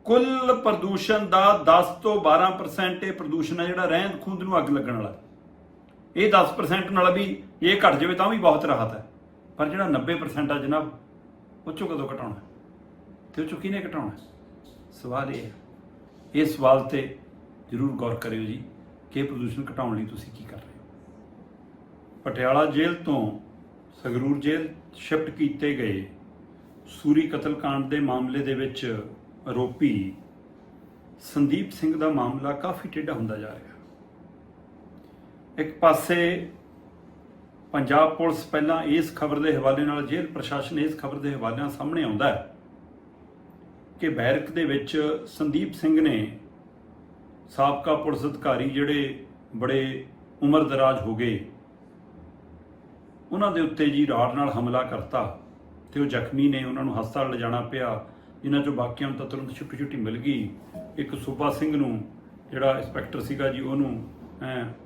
ਕੁੱਲ ਪ੍ਰਦੂਸ਼ਣ ਦਾ 10 ਤੋਂ 12% ਇਹ ਪ੍ਰਦੂਸ਼ਣ ਹੈ ਜਿਹੜਾ ਰਹਿੰਦ ਖੂੰਦ ਨੂੰ ਅੱਗ ਲੱਗਣ ਵਾਲਾ। ਇਹ 10% ਨਾਲ ਵੀ ਇਹ ਘਟ ਜਾਵੇ ਤਾਂ ਵੀ ਬਹੁਤ ਰਾਹਤ ਹੈ। ਪਰ ਜਿਹੜਾ 90% ਆ ਜਨਾਬ, ਉਹ ਚੋਂ ਕਦੋਂ ਘਟਾਉਣਾ ਤੇ ਉਹ ਚੋਂ ਕਿਹਨੇ ਘਟਾਉਣਾ ਸਵਾਲ ਇਹ ਹੈ। ਇਹ ਸਵਾਲ ਤੇ ਜ਼ਰੂਰ ਗੌਰ ਕਰਿਓ ਜੀ। ਕਿ ਪ੍ਰਦੂਸ਼ਣ ਘਟਾਉਣ ਲਈ ਤੁਸੀਂ ਕੀ ਕਰ ਰਹੇ ਹੋ? ਪਟਿਆਲਾ ਜੇਲ੍ਹ ਤੋਂ ਸੰਗਰੂਰ ਜੇਲ੍ਹ ਸ਼ਿਫਟ ਕੀਤੇ ਗਏ ਸੂਰੀ ਕਤਲकांड ਦੇ ਮਾਮਲੇ ਦੇ ਵਿੱਚ ਆਰੋਪੀ ਸੰਦੀਪ ਸਿੰਘ ਦਾ ਮਾਮਲਾ ਕਾਫੀ ਟੇਢਾ ਹੁੰਦਾ ਜਾ ਰਿਹਾ। ਇੱਕ ਪਾਸੇ ਪੰਜਾਬ ਪੁਲਿਸ ਪਹਿਲਾਂ ਇਸ ਖਬਰ ਦੇ ਹਵਾਲੇ ਨਾਲ, ਜੇਲ੍ਹ ਪ੍ਰਸ਼ਾਸਨ ਇਸ ਖਬਰ ਦੇ ਹਵਾਲੇ ਨਾਲ ਸਾਹਮਣੇ ਆਉਂਦਾ ਹੈ ਕਿ ਬੈਰਕ ਦੇ ਵਿੱਚ ਸੰਦੀਪ ਸਿੰਘ ਨੇ ਸਾਬਕਾ ਪੁਲਿਸ ਅਧਿਕਾਰੀ ਜਿਹੜੇ ਬੜੇ ਉਮਰਦਰਾਜ ਹੋ ਗਏ, ਉਹਨਾਂ ਦੇ ਉੱਤੇ ਜੀ ਰਾੜ ਨਾਲ ਹਮਲਾ ਕਰਤਾ ਤੇ ਉਹ ਜ਼ਖਮੀ ਨੇ, ਉਹਨਾਂ ਨੂੰ ਹਸਪਤਾਲ ਲਿਜਾਣਾ ਪਿਆ। ਜਿਨ੍ਹਾਂ ਚੋਂ ਬਾਕੀਆਂ ਨੂੰ ਤਾਂ ਤੁਰੰਤ ਛੁੱਟੀ ਛੁੱਟੀ ਮਿਲ ਗਈ। ਇੱਕ ਸੂਬਾ ਸਿੰਘ ਨੂੰ ਜਿਹੜਾ ਇੰਸਪੈਕਟਰ ਸੀਗਾ ਜੀ, ਉਹਨੂੰ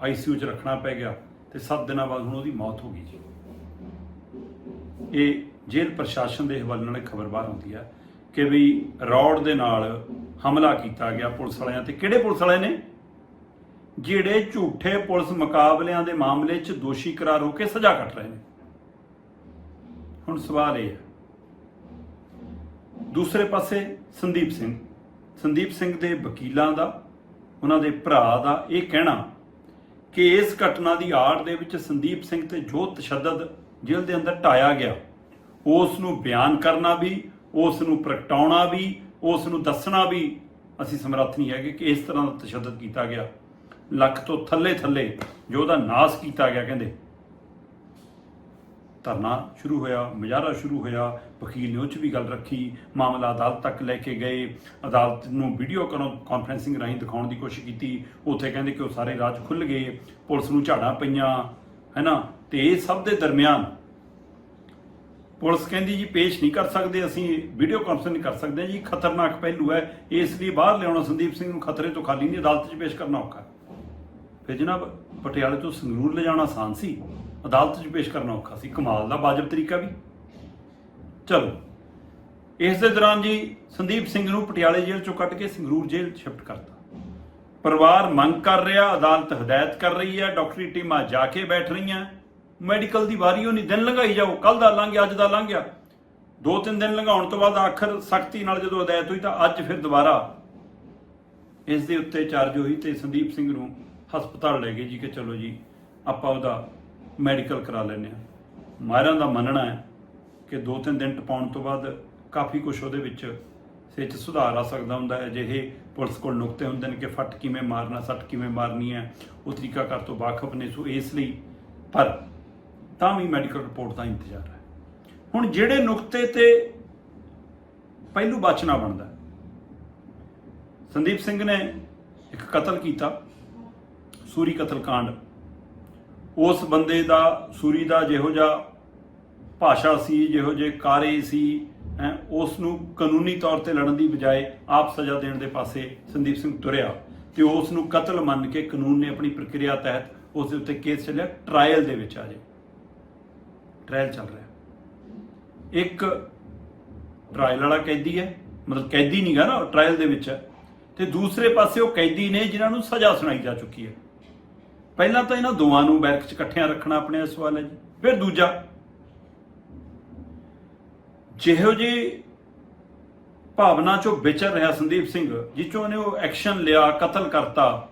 ਆਈਸੀਯੂ 'ਚ ਰੱਖਣਾ ਪੈ ਗਿਆ ਤੇ 7 ਦਿਨਾਂ ਬਾਅਦ ਹੁਣ ਉਹਦੀ ਮੌਤ ਹੋ ਗਈ ਜੀ। ਇਹ ਜੇਲ੍ਹ ਪ੍ਰਸ਼ਾਸਨ ਦੇ ਹਵਾਲੇ ਨਾਲ ਖਬਰ ਬਾਹਰ ਆਉਂਦੀ ਹੈ ਕਿ ਵੀ ਰੌਡ ਦੇ ਨਾਲ ਹਮਲਾ ਕੀਤਾ ਗਿਆ ਪੁਲਿਸ ਵਾਲਿਆਂ ਤੇ। ਕਿਹੜੇ ਪੁਲਿਸ ਵਾਲੇ ਨੇ? ਜਿਹੜੇ ਝੂਠੇ ਪੁਲਿਸ ਮੁਕਾਬਲਿਆਂ ਦੇ ਮਾਮਲੇ 'ਚ ਦੋਸ਼ੀ ਕਰਾਰ ਹੋ ਕੇ ਸਜ਼ਾ ਕੱਟ ਰਹੇ ਨੇ। ਹੁਣ ਸਵਾਲ ਇਹ ਹੈ। ਦੂਸਰੇ ਪਾਸੇ ਸੰਦੀਪ ਸਿੰਘ। ਸੰਦੀਪ ਸਿੰਘ ਦੇ ਵਕੀਲਾਂ ਦਾ, ਉਹਨਾਂ ਦੇ ਭਰਾ ਦਾ ਇਹ ਕਹਿਣਾ ਕਿ ਇਸ ਘਟਨਾ ਦੀ ਆੜ ਦੇ ਵਿੱਚ ਸੰਦੀਪ ਸਿੰਘ ਤੇ ਜੋ ਤਸ਼ੱਦਦ ਜੇਲ੍ਹ ਦੇ ਅੰਦਰ ਢਾਇਆ ਗਿਆ। ਉਸ ਨੂੰ ਬਿਆਨ ਕਰਨਾ ਵੀ ਉਸ ਨੂੰ ਪ੍ਰਗਟਾਉਣਾ ਵੀ ਉਸ ਨੂੰ ਦੱਸਣਾ ਵੀ ਅਸੀਂ ਸਮਰੱਥ ਨਹੀਂ ਹੈਗੇ ਕਿ ਇਸ ਤਰ੍ਹਾਂ ਦਾ ਤਸ਼ੱਦਦ ਕੀਤਾ ਗਿਆ। ਲੱਖ ਤੋਂ ਥੱਲੇ ਥੱਲੇ ਜੋ ਉਹਦਾ ਨਾਸ ਕੀਤਾ ਗਿਆ, ਕਹਿੰਦੇ ਧਰਨਾ ਸ਼ੁਰੂ ਹੋਇਆ, ਮੁਜ਼ਾਹਰਾ ਸ਼ੁਰੂ ਹੋਇਆ, ਵਕੀਲ ਨੇ ਉਹ 'ਚ ਵੀ ਗੱਲ ਰੱਖੀ, ਮਾਮਲਾ ਅਦਾਲਤ ਤੱਕ ਲੈ ਕੇ ਗਏ, ਅਦਾਲਤ ਨੂੰ ਵੀਡੀਓ ਕਾਨਫਰੈਂਸਿੰਗ ਰਾਹੀਂ ਦਿਖਾਉਣ ਦੀ ਕੋਸ਼ਿਸ਼ ਕੀਤੀ, ਉੱਥੇ ਕਹਿੰਦੇ ਕਿ ਉਹ ਸਾਰੇ ਰਾਜ ਖੁੱਲ ਗਏ, ਪੁਲਿਸ ਨੂੰ ਝਾੜਾਂ ਪਈਆਂ ਹੈਨਾ ਤੇ ਇਹ ਸਭ ਦੇ ਦਰਮਿਆਨ ਪੁਲਿਸ ਕਹਿੰਦੀ ਜੀ ਪੇਸ਼ ਨਹੀਂ ਕਰ ਸਕਦੇ, ਅਸੀਂ ਵੀਡੀਓ ਕਾਨਫਰੰਸ ਨਹੀਂ ਕਰ ਸਕਦੇ ਜੀ, ਖਤਰਨਾਕ ਪਹਿਲੂ ਹੈ। ਇਸ ਲਈ ਬਾਹਰ ਲਿਆਉਣਾ ਸੰਦੀਪ ਸਿੰਘ ਨੂੰ ਖਤਰੇ ਤੋਂ ਖਾਲੀ ਨਹੀਂ, ਅਦਾਲਤ 'ਚ ਪੇਸ਼ ਕਰਨਾ ਔਖਾ ਫਿਰ ਜਨਾਬ, ਪਟਿਆਲੇ ਤੋਂ ਸੰਗਰੂਰ ਲਿਜਾਣਾ ਆਸਾਨ ਸੀ, ਅਦਾਲਤ 'ਚ ਪੇਸ਼ ਕਰਨਾ ਔਖਾ ਸੀ। ਕਮਾਲ ਦਾ ਵਾਜਬ ਤਰੀਕਾ ਵੀ। ਚਲੋ, ਇਸ ਦੇ ਦੌਰਾਨ ਜੀ ਸੰਦੀਪ ਸਿੰਘ ਨੂੰ ਪਟਿਆਲੇ ਜੇਲ੍ਹ ਚੋਂ ਕੱਢ ਕੇ ਸੰਗਰੂਰ ਜੇਲ੍ਹ ਸ਼ਿਫਟ ਕਰਤਾ। ਪਰਿਵਾਰ ਮੰਗ ਕਰ ਰਿਹਾ, ਅਦਾਲਤ ਹਦਾਇਤ ਕਰ ਰਹੀ ਹੈ, ਡਾਕਟਰੀ ਟੀਮਾਂ ਜਾ ਕੇ ਬੈਠ ਰਹੀਆਂ। ਮੈਡੀਕਲ ਦੀ ਵਾਰੀ ਉਹ ਨਹੀਂ ਦਿਨ ਲੰਘਾਈ ਜਾਓ। ਕੱਲ ਦਾ ਲੰਘ ਗਿਆ, ਅੱਜ ਦਾ ਲੰਘ ਗਿਆ। ਦੋ ਤਿੰਨ ਦਿਨ ਲੰਘਾਉਣ ਤੋਂ ਬਾਅਦ ਆਖਰ ਸਖਤੀ ਨਾਲ ਜਦੋਂ ਹਦਾਇਤ ਹੋਈ ਤਾਂ ਅੱਜ ਫਿਰ ਦੁਬਾਰਾ ਇਸ ਦੇ ਉੱਤੇ ਚਾਰਜ ਹੋਈ ਤੇ ਸੰਦੀਪ ਸਿੰਘ ਨੂੰ ਹਸਪਤਾਲ ਲੈ ਗਏ ਜੀ ਕਿ ਚਲੋ ਜੀ, ਆਪਾਂ ਉਹਦਾ ਮੈਡੀਕਲ ਕਰਾ ਲੈਂਦੇ ਆ ਮਾਇਰਾਂ ਦਾ ਮੰਨਣਾ ਹੈ ਕਿ ਦੋ ਤਿੰਨ ਦਿਨ ਟਪਾਉਣ ਤੋਂ ਬਾਅਦ ਕਾਫੀ ਕੁਝ ਉਹਦੇ ਵਿੱਚ ਸੇ ਚ ਸੁਧਾਰ ਆ ਸਕਦਾ ਹੁੰਦਾ ਹੈ। ਜਿਹੇ ਪੁਲਿਸ ਕੋਲ ਨੁਕਤੇ ਹੁੰਦੇ ਨੇ ਕਿ ਫੱਟ ਕਿਵੇਂ ਮਾਰਨਾ, ਸੱਟ ਕਿਵੇਂ ਮਾਰਨੀ ਹੈ, ਉਹ ਤਰੀਕਾ ਕਰ ਤੋਂ ਵਾਕਫ ਨੇ। ਸੋ ਇਸ ਲਈ ਪਰ ਤਾਂ ਵੀ ਮੈਡੀਕਲ ਰਿਪੋਰਟ ਦਾ ਇੰਤਜ਼ਾਰ ਹੈ। ਹੁਣ ਜਿਹੜੇ ਨੁਕਤੇ ਤੇ ਪਹਿਲੂ ਬਚਣਾ ਬਣਦਾ ਸੰਦੀਪ ਸਿੰਘ ਨੇ ਇੱਕ ਕਤਲ ਕੀਤਾ ਸੂਰੀ ਕਤਲ ਕਾਂਡ। ਉਸ ਬੰਦੇ ਦਾ ਸੂਰੀ ਦਾ ਜਿਹੋ ਜਿਹਾ ਭਾਸ਼ਾ ਸੀ ਜਿਹੋ ਜਿਹੇ ਕਾਰੇ ਸੀ ਹੈਂ, ਉਸ ਨੂੰ ਕਾਨੂੰਨੀ ਤੌਰ ਤੇ ਲੜਨ ਦੀ ਬਜਾਏ ਆਪ ਸਜ਼ਾ ਦੇਣ ਦੇ ਪਾਸੇ ਸੰਦੀਪ ਸਿੰਘ ਤੁਰਿਆ ਤੇ ਉਸ ਨੂੰ ਕਤਲ ਮੰਨ ਕੇ ਕਾਨੂੰਨ ਨੇ ਆਪਣੀ ਪ੍ਰਕਿਰਿਆ ਤਹਿਤ ਉਸ ਦੇ ਉੱਤੇ ਕੇਸ ਚੱਲਿਆ ਟ੍ਰਾਇਲ ਦੇ ਵਿੱਚ ਆ ਜੇ। ਟ੍ਰਾਇਲ ਚੱਲ ਰਿਹਾ। ਇੱਕ ਟ੍ਰਾਇਲ ਵਾਲਾ ਕੈਦੀ ਹੈ, ਮਤਲਬ ਕੈਦੀ ਨਹੀਂਗਾ ਨਾ ਟ੍ਰਾਇਲ ਦੇ ਵਿੱਚ। ਹੈ ਤੇ ਦੂਸਰੇ ਪਾਸੇ ਉਹ ਕੈਦੀ ਨੇ ਜਿਨ੍ਹਾਂ ਨੂੰ ਸਜ਼ਾ ਸੁਣਾਈ ਜਾ ਚੁੱਕੀ ਹੈ। ਪਹਿਲਾਂ ਤਾਂ ਇਹਨਾਂ ਦੋਵਾਂ ਨੂੰ ਬੈਰਕ 'ਚ ਇਕੱਠਿਆਂ ਰੱਖਣਾ ਆਪਣੇ ਸਵਾਲ ਹੈ ਜੀ। ਫਿਰ ਦੂਜਾ, ਜਿਹੋ ਜੀ ਭਾਵਨਾ ਚੋਂ ਵਿਚਰ ਰਿਹਾ ਸੰਦੀਪ ਸਿੰਘ, ਜਿੱਚੋਂ ਉਹਨੇ ਉਹ ਐਕਸ਼ਨ ਲਿਆ, ਕਤਲ ਕਰਤਾ,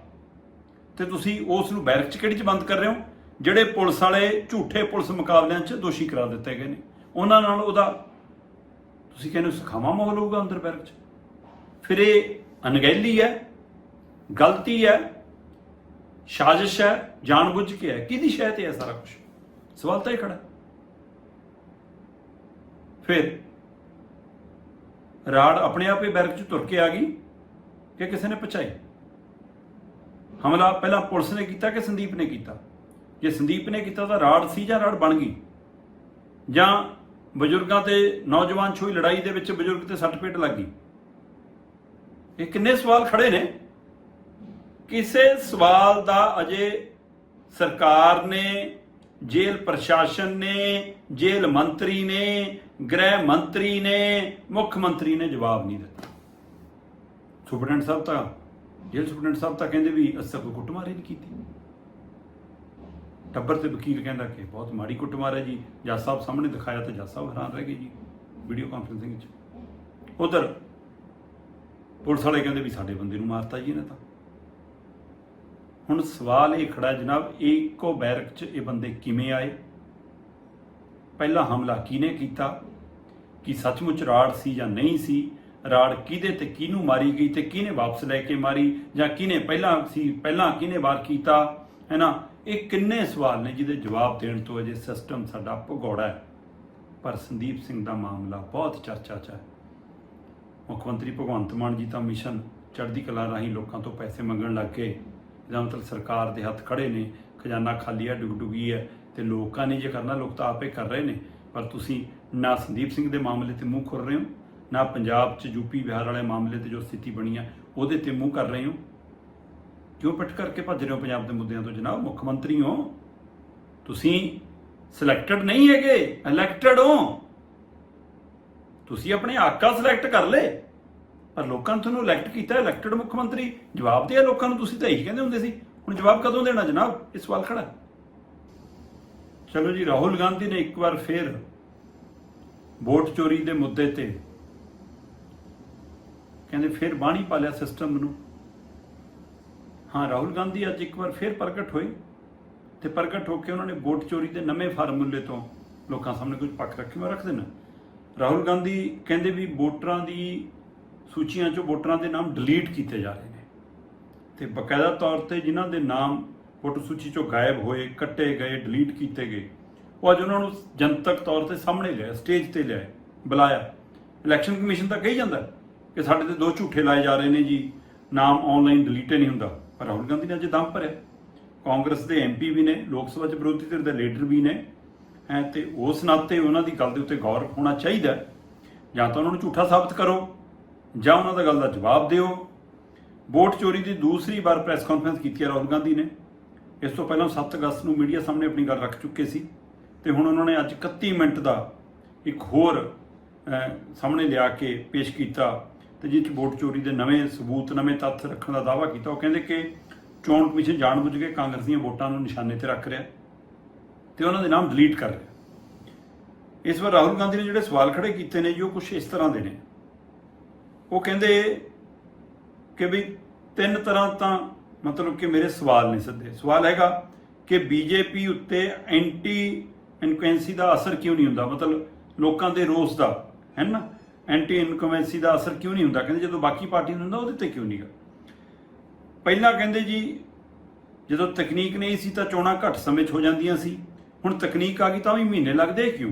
ਤੇ ਤੁਸੀਂ ਉਸ ਨੂੰ ਬੈਰਕ 'ਚ ਕਿਹੜੀ 'ਚ ਬੰਦ ਕਰ ਰਹੇ ਹੋ? ਜਿਹੜੇ ਪੁਲਿਸ ਵਾਲੇ ਝੂਠੇ ਪੁਲਿਸ ਮੁਕਾਬਲਿਆਂ 'ਚ ਦੋਸ਼ੀ ਕਰਾ ਦਿੱਤੇ ਗਏ ਨੇ। ਉਹਨਾਂ ਨਾਲ ਉਹਦਾ ਤੁਸੀਂ ਕਹਿੰਦੇ ਹੋ ਸਖਾਵਾ ਮਾਹੌਲ ਹੋਊਗਾ ਅੰਦਰ ਬੈਰਕ 'ਚ। ਫਿਰ ਇਹ ਅਣਗਹਿਲੀ ਹੈ, ਗਲਤੀ ਹੈ, ਸਾਜ਼ਿਸ਼ ਹੈ, ਜਾਣਬੁੱਝ ਕੇ ਹੈ। ਕਿਹਦੀ ਸ਼ਹਿ ਤੇ ਹੈ ਸਾਰਾ ਕੁਝ ਸਵਾਲ ਤਾਂ ਇਹ ਖੜਾ ਫਿਰ ਰਾੜ ਆਪਣੇ ਆਪ ਹੀ ਬੈਰਕ 'ਚ ਤੁਰ ਕੇ ਆ ਗਈ ਕਿ ਕਿਸੇ ਨੇ ਪਹੁੰਚਾਈ? ਹਮਲਾ ਪਹਿਲਾਂ ਪੁਲਿਸ ਨੇ ਕੀਤਾ ਕਿ ਸੰਦੀਪ ਨੇ ਕੀਤਾ? ਜੇ ਸੰਦੀਪ ਨੇ ਕੀਤਾ ਤਾਂ ਰਾੜ ਸੀ ਜਾਂ ਰਾੜ ਬਣ ਗਈ? ਜਾਂ ਬਜ਼ੁਰਗਾਂ ਤੇ ਨੌਜਵਾਨ ਛੋਈ ਲੜਾਈ ਦੇ ਵਿੱਚ ਬਜ਼ੁਰਗ ਤੇ ਸੱਟ ਪੇਟ ਲੱਗ ਗਈ? ਇਹ ਕਿੰਨੇ ਸਵਾਲ ਖੜੇ ਨੇ? ਕਿਸੇ ਸਵਾਲ ਦਾ ਅਜੇ ਸਰਕਾਰ ਨੇ, ਜੇਲ੍ਹ ਪ੍ਰਸ਼ਾਸਨ ਨੇ, ਜੇਲ੍ਹ ਮੰਤਰੀ ਨੇ, ਗ੍ਰਹਿ ਮੰਤਰੀ ਨੇ, ਮੁੱਖ ਮੰਤਰੀ ਨੇ ਜਵਾਬ ਨਹੀਂ ਦਿੱਤਾ। ਸੁਪਰਡੈਂਟ ਸਾਹਿਬ ਤਾਂ, ਜੇਲ੍ਹ ਸੁਪਰਡੈਂਟ ਸਾਹਿਬ ਤਾਂ ਕਹਿੰਦੇ ਵੀ ਅਸਾਂ ਕੋਈ ਕੁੱਟਮਾਰੀ ਨਹੀਂ ਕੀਤੀ। ਟੱਬਰ ਤੇ ਵਕੀਲ ਕਹਿੰਦਾ ਕਿ ਬਹੁਤ ਮਾੜੀ ਕੁੱਟਮਾਰ ਹੈ ਜੀ। ਜੱਜ ਸਾਹਿਬ ਸਾਹਮਣੇ ਦਿਖਾਇਆ ਤਾਂ ਜੱਜ ਸਾਹਿਬ ਹੈਰਾਨ ਰਹਿ ਗਏ ਜੀ ਵੀਡੀਓ ਕਾਨਫਰੰਸਿੰਗ 'ਚ ਉਧਰ ਪੁਲਿਸ ਵਾਲੇ ਕਹਿੰਦੇ ਵੀ ਸਾਡੇ ਬੰਦੇ ਨੂੰ ਮਾਰਤਾ ਜੀ ਇਹਨੇ ਤਾਂ। ਹੁਣ ਸਵਾਲ ਇਹ ਖੜਾ ਜਨਾਬ ਇਹ ਇੱਕੋ ਬੈਰਕ 'ਚ ਇਹ ਬੰਦੇ ਕਿਵੇਂ ਆਏ? ਪਹਿਲਾ ਹਮਲਾ ਕਿਹਨੇ ਕੀਤਾ? ਕਿ ਸੱਚਮੁੱਚ ਰਾੜ ਸੀ ਜਾਂ ਨਹੀਂ ਸੀ? ਰਾੜ ਕਿਹਦੇ ਤੇ ਕਿਹਨੂੰ ਮਾਰੀ ਗਈ ਤੇ ਕਿਹਨੇ ਵਾਪਸ ਲੈ ਕੇ ਮਾਰੀ ਜਾਂ ਕਿਹਨੇ ਪਹਿਲਾਂ ਸੀ, ਪਹਿਲਾਂ ਕਿਹਨੇ ਵਾਰ ਕੀਤਾ? ਹੈ ਨਾ? ਇਹ ਕਿੰਨੇ ਸਵਾਲ ਨੇ ਜਿਹਦੇ ਜਵਾਬ ਦੇਣ ਤੋਂ ਅਜੇ ਸਿਸਟਮ ਸਾਡਾ ਭਗੌੜਾ ਹੈ। ਪਰ ਸੰਦੀਪ ਸਿੰਘ ਦਾ ਮਾਮਲਾ ਬਹੁਤ ਚਰਚਾ 'ਚ ਹੈ। ਮੁੱਖ ਮੰਤਰੀ ਭਗਵੰਤ ਮਾਨ ਜੀ ਤਾਂ ਮਿਸ਼ਨ ਚੜ੍ਹਦੀ ਕਲਾ ਰਾਹੀਂ ਲੋਕਾਂ ਤੋਂ ਪੈਸੇ ਮੰਗਣ ਲੱਗ ਗਏ। ਇਹਦਾ ਮਤਲਬ ਸਰਕਾਰ ਦੇ ਹੱਥ ਖੜੇ ਨੇ, ਖਜ਼ਾਨਾ ਖਾਲੀ ਹੈ ਡੁਗਡੁਗੀ ਹੈ ਤੇ ਲੋਕਾਂ ਨੇ ਜੇ ਕਰਨਾ, ਲੋਕ ਤਾਂ ਆਪੇ ਕਰ ਰਹੇ ਨੇ। ਪਰ ਤੁਸੀਂ ਨਾ ਸੰਦੀਪ ਸਿੰਘ ਦੇ ਮਾਮਲੇ ਤੇ ਮੂੰਹ ਖੁਰ ਰਹੇ ਹੋ, ਨਾ ਪੰਜਾਬ 'ਚ ਯੂਪੀ ਬਿਹਾਰ ਵਾਲੇ ਮਾਮਲੇ ਤੇ ਜੋ ਸਥਿਤੀ ਬਣੀ ਹੈ ਉਹਦੇ ਤੇ ਮੂੰਹ ਕਰ ਰਹੇ ਹੋ। ਕਿਉਂ ਪਿੱਠ ਕਰਕੇ ਭੱਜ ਰਹੇ ਹੋ ਪੰਜਾਬ ਦੇ ਮੁੱਦਿਆਂ ਤੋਂ ਜਨਾਬ? ਮੁੱਖ ਮੰਤਰੀ ਹੋ। ਤੁਸੀਂ ਸਿਲੈਕਟਡ ਨਹੀਂ ਹੈਗੇ ਇਲੈਕਟਡ ਹੋ। ਤੁਸੀਂ ਆਪਣੇ ਆਕਾ ਸਿਲੈਕਟ ਕਰ ਲਏ। ਪਰ ਲੋਕਾਂ ਨੇ ਤੁਹਾਨੂੰ ਇਲੈਕਟ ਕੀਤਾ ਇਲੈਕਟਡ ਮੁੱਖ ਮੰਤਰੀ। ਜਵਾਬ ਦਿਆ ਲੋਕਾਂ ਨੂੰ, ਤੁਸੀਂ ਤਾਂ ਇਹੀ ਕਹਿੰਦੇ ਹੁੰਦੇ ਸੀ। ਹੁਣ ਜਵਾਬ ਕਦੋਂ ਦੇਣਾ ਜਨਾਬ? ਇਹ ਸਵਾਲ ਖੜਾ ਚਲੋ ਜੀ, ਰਾਹੁਲ ਗਾਂਧੀ ਨੇ ਇੱਕ ਵਾਰ ਫੇਰ ਵੋਟ ਚੋਰੀ ਦੇ ਮੁੱਦੇ ਤੇ ਕਹਿੰਦੇ ਫੇਰ ਬਾਣੀ ਪਾ ਲਿਆ ਸਿਸਟਮ ਨੂੰ। ਹਾਂ, ਰਾਹੁਲ ਗਾਂਧੀ ਅੱਜ ਇੱਕ ਵਾਰ ਫੇਰ ਪ੍ਰਗਟ ਹੋਏ ਤੇ ਪ੍ਰਗਟ ਹੋ ਕੇ ਉਹਨਾਂ ਨੇ ਵੋਟ ਚੋਰੀ ਦੇ ਨਵੇਂ ਫਾਰਮੂਲੇ ਤੋਂ ਲੋਕਾਂ ਸਾਹਮਣੇ ਕੁਝ ਪੱਖ ਰੱਖੇ, ਮੈਂ ਰੱਖ ਦੇਣਾ ਰਾਹੁਲ ਗਾਂਧੀ ਕਹਿੰਦੇ ਵੀ ਵੋਟਰਾਂ ਦੀ ਸੂਚੀਆਂ 'ਚੋਂ ਵੋਟਰਾਂ ਦੇ ਨਾਮ ਡਿਲੀਟ ਕੀਤੇ ਜਾ ਰਹੇ ਨੇ ਤੇ ਬਕਾਇਦਾ ਤੌਰ ਤੇ ਜਿਨ੍ਹਾਂ ਦੇ ਨਾਮ ਵੋਟਰ ਸੂਚੀ 'ਚੋਂ ਗਾਇਬ ਹੋਏ, ਕੱਟੇ ਗਏ, ਡਿਲੀਟ ਕੀਤੇ ਗਏ, ਉਹ ਅੱਜ ਉਹਨਾਂ ਨੂੰ ਜਨਤਕ ਤੌਰ ਤੇ ਸਾਹਮਣੇ ਲਿਆ ਸਟੇਜ ਤੇ ਲਿਆ ਬੁਲਾਇਆ। ਇਲੈਕਸ਼ਨ ਕਮਿਸ਼ਨ ਤਾਂ ਕਹੀ ਜਾਂਦਾ ਕਿ ਸਾਡੇ ਤੇ ਦੋ ਝੂਠੇ ਲਾਏ ਜਾ ਰਹੇ ਨੇ ਜੀ, ਨਾਮ ਆਨਲਾਈਨ ਡਿਲੀਟ ਨਹੀਂ ਹੁੰਦਾ। ਰਾਹੁਲ ਗਾਂਧੀ ਨੇ ਅੱਜ ਦਮ ਭਰਿਆ। ਕਾਂਗਰਸ ਦੇ ਐਮਪੀ ਵੀ ਨੇ, ਲੋਕ ਸਭਾ 'ਚ ਵਿਰੋਧੀ ਧਿਰ ਦੇ ਲੀਡਰ ਵੀ ਨੇ, ਹੈ, ਤੇ ਉਸ ਨਾਤੇ ਉਹਨਾਂ ਦੀ ਗੱਲ ਦੇ ਉੱਤੇ ਗੌਰ ਹੋਣਾ ਚਾਹੀਦਾ ਜਾਂ ਤਾਂ ਉਹਨਾਂ ਨੂੰ ਝੂਠਾ ਸਾਬਤ ਕਰੋ, ਜਾਂ ਉਹਨਾਂ ਦਾ ਗੱਲ ਦਾ ਜਵਾਬ ਦਿਓ। ਵੋਟ ਚੋਰੀ ਦੀ ਦੂਸਰੀ ਵਾਰ ਪ੍ਰੈਸ ਕਾਨਫਰੰਸ ਕੀਤੀ ਹੈ ਰਾਹੁਲ ਗਾਂਧੀ ਨੇ। ਇਸ ਤੋਂ ਪਹਿਲਾਂ 7 ਅਗਸਤ ਨੂੰ ਮੀਡੀਆ ਸਾਹਮਣੇ ਆਪਣੀ ਗੱਲ ਰੱਖ ਚੁੱਕੇ ਸੀ ਤੇ ਹੁਣ ਉਹਨਾਂ ਨੇ ਅੱਜ 31 ਮਿੰਟ ਦਾ ਇੱਕ ਹੋਰ ਸਾਹਮਣੇ ਲਿਆ ਕੇ ਪੇਸ਼ ਕੀਤਾ ਤੇ ਜਿਸ 'ਚ ਵੋਟ ਚੋਰੀ ਦੇ ਨਵੇਂ ਸਬੂਤ, ਨਵੇਂ ਤੱਥ ਰੱਖਣ ਦਾ ਦਾਅਵਾ ਕੀਤਾ, ਉਹ ਕਹਿੰਦੇ ਕਿ ਚੋਣ ਕਮਿਸ਼ਨ ਜਾਣਬੁੱਝ ਕੇ ਕਾਂਗਰਸ ਦੀਆਂ ਵੋਟਾਂ ਨੂੰ ਨਿਸ਼ਾਨੇ ਤੇ ਰੱਖ ਰਿਹਾ ਤੇ ਉਹਨਾਂ ਦੇ ਨਾਮ ਡਿਲੀਟ ਕਰ ਰਿਹਾ। ਇਸ ਵਾਰ ਰਾਹੁਲ ਗਾਂਧੀ ਨੇ ਜਿਹੜੇ ਸਵਾਲ ਖੜੇ ਕੀਤੇ ਨੇ ਜੀ, ਉਹ ਕੁਝ ਇਸ ਤਰ੍ਹਾਂ ਦੇ ਨੇ। ਉਹ ਕਹਿੰਦੇ ਕਿ ਵੀ ਤਿੰਨ ਤਰ੍ਹਾਂ ਤਾਂ ਮਤਲਬ ਕਿ ਮੇਰੇ ਸਵਾਲ ਨੇ ਸਿੱਧੇ। ਸਵਾਲ ਹੈਗਾ ਕਿ ਬੀਜੇਪੀ ਉੱਤੇ ਐਂਟੀ ਇਨਕੁਐਂਸੀ ਦਾ ਅਸਰ ਕਿਉਂ ਨਹੀਂ ਹੁੰਦਾ? ਮਤਲਬ ਲੋਕਾਂ ਦੇ ਰੋਸ ਦਾ, ਹੈ ਨਾ? ਐਂਟੀ ਇਨਕੁਐਂਸੀ ਦਾ ਅਸਰ ਕਿਉਂ ਨਹੀਂ ਹੁੰਦਾ? ਕਹਿੰਦੇ ਜਦੋਂ ਬਾਕੀ ਪਾਰਟੀ ਨੂੰ ਹੁੰਦਾ, ਉਹਦੇ ਤੇ ਕਿਉਂ ਨਹੀਂਗਾ ਪਹਿਲਾਂ ਕਹਿੰਦੇ ਜੀ, ਜਦੋਂ ਤਕਨੀਕ ਨਹੀਂ ਸੀ ਤਾਂ ਚੋਣਾਂ ਘੱਟ ਸਮੇਂ 'ਚ ਹੋ ਜਾਂਦੀਆਂ ਸੀ। ਹੁਣ ਤਕਨੀਕ ਆ ਗਈ ਤਾਂ ਵੀ ਮਹੀਨੇ ਲੱਗਦੇ ਕਿਉਂ?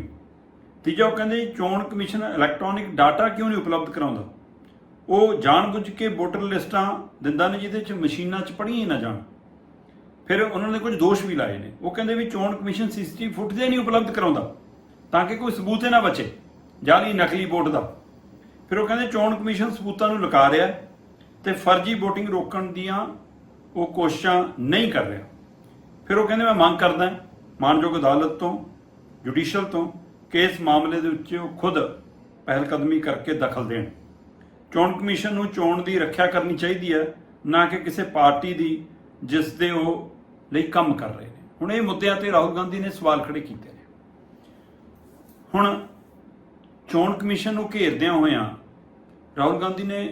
ਤੀਜਾ ਉਹ ਕਹਿੰਦੇ ਚੋਣ ਕਮਿਸ਼ਨ ਇਲੈਕਟ੍ਰੋਨਿਕ ਡਾਟਾ ਕਿਉਂ ਨਹੀਂ ਉਪਲਬਧ ਕਰਾਉਂਦਾ? ਉਹ ਜਾਣਬੁੱਝ ਕੇ ਵੋਟਰ ਲਿਸਟਾਂ ਦਿੰਦਾ ਨੇ ਜਿਹਦੇ 'ਚ ਮਸ਼ੀਨਾਂ 'ਚ ਪੜ੍ਹੀਆਂ ਹੀ ਨਾ ਜਾਣ। ਫਿਰ ਉਹਨਾਂ ਨੇ ਕੁਝ ਦੋਸ਼ ਵੀ ਲਾਏ ਨੇ। ਉਹ ਕਹਿੰਦੇ ਵੀ ਚੋਣ ਕਮਿਸ਼ਨ ਸੀਸੀਟੀਵੀ ਫੁਟੇਜ ਨਹੀਂ ਉਪਲਬਧ ਕਰਾਉਂਦਾ, ਤਾਂ ਕਿ ਕੋਈ ਸਬੂਤ ਹੀ ਨਾ ਬਚੇ। ਜਾਲੀ ਨਕਲੀ ਵੋਟ ਦਾ। ਫਿਰ ਉਹ ਕਹਿੰਦੇ ਚੋਣ ਕਮਿਸ਼ਨ ਸਬੂਤਾਂ ਨੂੰ ਲੁਕਾ ਰਿਹਾ ਹੈ ਤੇ ਫਰਜ਼ੀ VOTING ਰੋਕਣ ਦੀਆਂ ਉਹ ਕੋਸ਼ਿਸ਼ਾਂ ਨਹੀਂ ਕਰ ਰਿਹਾ। ਫਿਰ ਉਹ ਕਹਿੰਦੇ ਮੈਂ ਮੰਗ ਕਰਦਾ ਮਾਨਯੋਗ ਅਦਾਲਤ ਤੋਂ, ਜੁਡੀਸ਼ੀਅਲ ਤੋਂ ਕਿ ਇਸ ਮਾਮਲੇ ਦੇ ਵਿੱਚ ਉਹ ਖੁਦ ਪਹਿਲ ਕਦਮੀ ਕਰਕੇ ਦਖਲ ਦੇਣ। ਚੋਣ ਕਮਿਸ਼ਨ ਨੂੰ ਚੋਣ ਦੀ ਰੱਖਿਆ ਕਰਨੀ ਚਾਹੀਦੀ ਹੈ, ਨਾ ਕਿ ਕਿਸੇ ਪਾਰਟੀ ਦੀ ਜਿਸ ਦੇ ਉਹ ਲਈ ਕੰਮ ਕਰ ਰਹੇ ਨੇ। ਹੁਣ ਇਹ ਮੁੱਦਿਆਂ ਤੇ ਰਾਹੁਲ ਗਾਂਧੀ ਨੇ ਸਵਾਲ ਖੜੇ ਕੀਤੇ ਨੇ। ਹੁਣ ਚੋਣ ਕਮਿਸ਼ਨ ਨੂੰ ਘੇਰਦਿਆਂ ਹੋਇਆਂ ਰਾਹੁਲ ਗਾਂਧੀ ਨੇ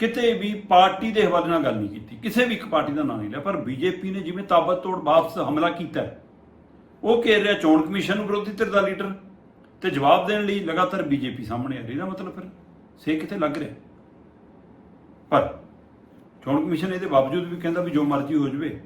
ਕਿਤੇ ਵੀ ਪਾਰਟੀ ਦੇ ਹਵਾਲੇ ਨਾਲ ਗੱਲ ਨਹੀਂ ਕੀਤੀ। ਕਿਸੇ ਵੀ ਇੱਕ ਪਾਰਟੀ ਦਾ ਨਾਂ ਨਹੀਂ ਲਿਆ, ਪਰ ਬੀਜੇਪੀ ਨੇ ਜਿਵੇਂ ਤਾਬਤ ਤੋੜ ਵਾਪਸ ਹਮਲਾ ਕੀਤਾ ਉਹ ਘੇਰ ਰਿਹਾ ਚੋਣ ਕਮਿਸ਼ਨ ਨੂੰ ਵਿਰੋਧੀ ਧਿਰ ਦਾ ਲੀਡਰ ਤੇ ਜਵਾਬ ਦੇਣ ਲਈ ਲਗਾਤਾਰ ਬੀਜੇਪੀ ਸਾਹਮਣੇ ਆ ਰਹੀ ਇਹਦਾ ਮਤਲਬ ਫਿਰ ਸੇ ਕਿਤੇ ਲੱਗ ਰਿਹਾ। ਪਰ ਚੋਣ ਕਮਿਸ਼ਨ ਇਹਦੇ ਬਾਵਜੂਦ ਵੀ ਕਹਿੰਦਾ ਵੀ ਜੋ ਮਰਜ਼ੀ ਹੋ ਜਵੇ,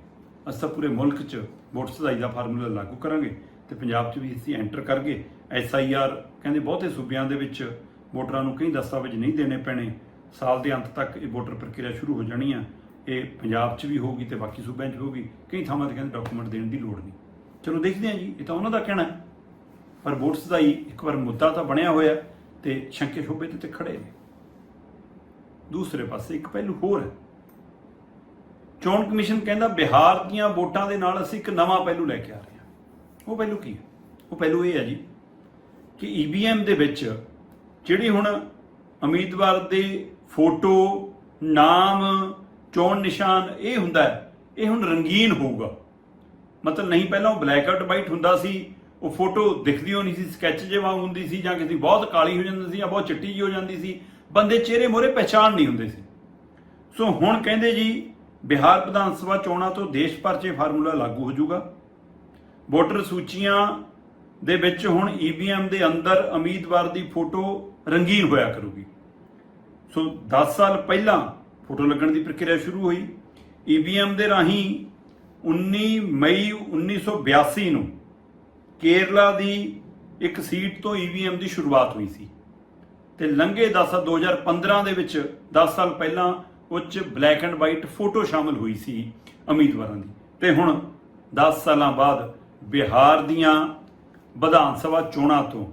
ਅਸੀਂ ਤਾਂ ਪੂਰੇ ਮੁਲਕ 'ਚ ਵੋਟ ਸੁਧਾਈ ਦਾ ਫਾਰਮੂਲਾ ਲਾਗੂ ਕਰਾਂਗੇ ਤੇ ਪੰਜਾਬ 'ਚ ਵੀ ਅਸੀਂ ਐਂਟਰ ਕਰਗੇ। ਐਸਆਈਆਰ ਕਹਿੰਦੇ ਬਹੁਤੇ ਸੂਬਿਆਂ ਦੇ ਵਿੱਚ ਵੋਟਰਾਂ ਨੂੰ ਕਈ ਦਸਤਾਵੇਜ਼ ਨਹੀਂ ਦੇਣੇ ਪੈਣੇ। ਸਾਲ ਦੇ ਅੰਤ ਤੱਕ ਇਹ ਵੋਟਰ ਪ੍ਰਕਿਰਿਆ ਸ਼ੁਰੂ ਹੋ ਜਾਣੀ ਆ। ਇਹ ਪੰਜਾਬ 'ਚ ਵੀ ਹੋਊਗੀ ਤੇ ਬਾਕੀ ਸੂਬਿਆਂ 'ਚ ਵੀ ਹੋਊਗੀ। ਕਈ ਥਾਵਾਂ ਤੇ ਕਹਿੰਦੇ ਡਾਕੂਮੈਂਟ ਦੇਣ ਦੀ ਲੋੜ ਨਹੀਂ। ਚਲੋ ਦੇਖਦੇ ਹਾਂ ਜੀ, ਇਹ ਤਾਂ ਉਹਨਾਂ ਦਾ ਕਹਿਣਾ ਹੈ। ਪਰ ਦਾ ਹੀ ਇੱਕ ਵਾਰ ਮੁੱਦਾ ਤਾਂ ਬਣਿਆ ਹੋਇਆ ਹੈ ਤੇ ਸ਼ੰਕੇ ਸ਼ੋਭੇ ਤੇ ਖੜੇ ਨੇ। ਦੂਸਰੇ ਪਾਸੇ ਇੱਕ ਪਹਿਲੂ ਹੋਰ ਹੈ। ਚੋਣ ਕਮਿਸ਼ਨ ਕਹਿੰਦਾ ਬਿਹਾਰ ਦੀਆਂ ਵੋਟਾਂ ਦੇ ਨਾਲ ਅਸੀਂ ਇੱਕ ਨਵਾਂ ਪਹਿਲੂ ਲੈ ਕੇ ਆ ਰਹੇ ਹਾਂ। ਉਹ ਪਹਿਲੂ ਕੀ ਹੈ? ਉਹ ਪਹਿਲੂ ਇਹ ਹੈ ਜੀ ਕਿ ਈਵੀਐਮ ਦੇ ਵਿੱਚ ਜਿਹੜੀ ਹੁਣ ਉਮੀਦਵਾਰ ਦੇ ਫੋਟੋ, ਨਾਮ, ਚੋਣ ਨਿਸ਼ਾਨ ਇਹ ਹੁੰਦਾ ਹੈ, ਇਹ ਹੁਣ ਰੰਗੀਨ ਹੋਊਗਾ। ਮਤਲਬ ਨਹੀਂ, ਪਹਿਲਾਂ ਉਹ ਬਲੈਕ ਆਊਟ ਵਾਈਟ ਹੁੰਦਾ ਸੀ, ਉਹ ਫੋਟੋ ਦਿਖਦੀ ਹੋ ਨਹੀਂ ਸੀ ਸਕੈਚ ਜਿਹਾ ਹੁੰਦੀ ਸੀ ਜਾਂ ਕਿਸੇ ਬਹੁਤ ਕਾਲੀ ਹੋ ਜਾਂਦੀ ਸੀ ਜਾਂ ਬਹੁਤ ਚਿੱਟੀ ਜਿਹੀ ਹੋ ਜਾਂਦੀ ਸੀ, ਬੰਦੇ ਚਿਹਰੇ ਮੋਰੇ ਪਛਾਣ ਨਹੀਂ ਹੁੰਦੇ ਸੀ। ਸੋ ਹੁਣ ਕਹਿੰਦੇ ਜੀ, ਬਿਹਾਰ ਵਿਧਾਨ ਸਭਾ ਚੋਣਾਂ ਤੋਂ ਦੇਸ਼ ਭਰ 'ਚ ਫਾਰਮੂਲਾ ਲਾਗੂ ਹੋ ਜਾਊਗਾ। ਵੋਟਰ ਸੂਚੀਆਂ ਦੇ ਵਿੱਚ ਹੁਣ ਈਵੀਐਮ ਦੇ ਅੰਦਰ ਉਮੀਦਵਾਰ ਦੀ ਫੋਟੋ ਰੰਗੀਨ ਹੋਇਆ ਕਰੂਗੀ। ਸੋ 10 ਸਾਲ ਪਹਿਲਾਂ ਫੋਟੋ ਲੱਗਣ ਦੀ ਪ੍ਰਕਿਰਿਆ ਸ਼ੁਰੂ ਹੋਈ। ਈਵੀਐਮ ਦੇ ਰਾਹੀਂ 19 ਮਈ 1982 ਨੂੰ ਕੇਰਲਾ ਦੀ ਇੱਕ ਸੀਟ ਤੋਂ ਈਵੀਐਮ ਦੀ ਸ਼ੁਰੂਆਤ ਹੋਈ ਸੀ। ਤੇ ਲੰਘੇ 10 ਸਾਲ 2015 ਦੇ ਵਿੱਚ 10 ਸਾਲ ਪਹਿਲਾਂ ਉੱਚ ਬਲੈਕ ਐਂਡ ਵਾਈਟ ਫੋਟੋ ਸ਼ਾਮਲ ਹੋਈ ਸੀ ਉਮੀਦਵਾਰਾਂ ਦੀ। ਤੇ ਹੁਣ 10 ਸਾਲਾਂ ਬਾਅਦ ਬਿਹਾਰ ਦੀਆਂ ਵਿਧਾਨ ਸਭਾ ਚੋਣਾਂ ਤੋਂ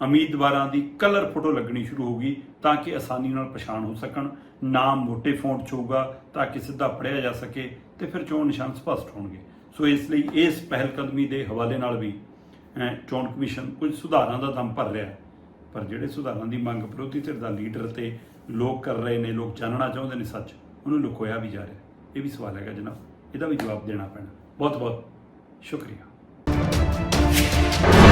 ਉਮੀਦਵਾਰਾਂ ਦੀ ਕਲਰ ਫੋਟੋ ਲੱਗਣੀ ਸ਼ੁਰੂ ਹੋਗੀ ਤਾਂ ਕਿ ਆਸਾਨੀ ਨਾਲ ਪਛਾਣ ਹੋ ਸਕਣ ਨਾਮ ਮੋਟੇ ਫੌਂਟ 'ਚ ਹੋਊਗਾ ਤਾਂ ਕਿ ਸਿੱਧਾ ਪੜਿਆ ਜਾ ਸਕੇ ਤੇ ਫਿਰ ਚੋਣ ਨਿਸ਼ਾਨ ਸਪਸ਼ਟ ਹੋਣਗੇ। ਸੋ ਇਸ ਲਈ ਇਸ ਪਹਿਲ ਕਦਮੀ ਦੇ ਹਵਾਲੇ ਨਾਲ ਵੀ ਚੋਣ ਕਮਿਸ਼ਨ ਕੁਝ ਸੁਧਾਰਾਂ ਦਾ ਦਮ ਭਰ ਰਿਹਾ ਪਰ ਜਿਹੜੇ ਸੁਧਾਰਾਂ ਦੀ ਮੰਗ ਵਿਰੋਧੀ ਧਿਰ ਦਾ ਲੀਡਰ ਤੇ ਲੋਕ ਕਰ ਰਹੇ ਨੇ, ਲੋਕ ਜਾਣਨਾ ਚਾਹੁੰਦੇ ਨੇ ਸੱਚ, ਉਹਨੂੰ ਲੁਕੋਇਆ ਵੀ ਜਾ ਰਿਹਾ ਇਹ ਵੀ ਸਵਾਲ ਹੈਗਾ ਜਨਾਬ, ਇਹਦਾ ਵੀ ਜਵਾਬ ਦੇਣਾ ਪੈਣਾ। ਬਹੁਤ ਬਹੁਤ ਸ਼ੁਕਰੀਆ। Thank you.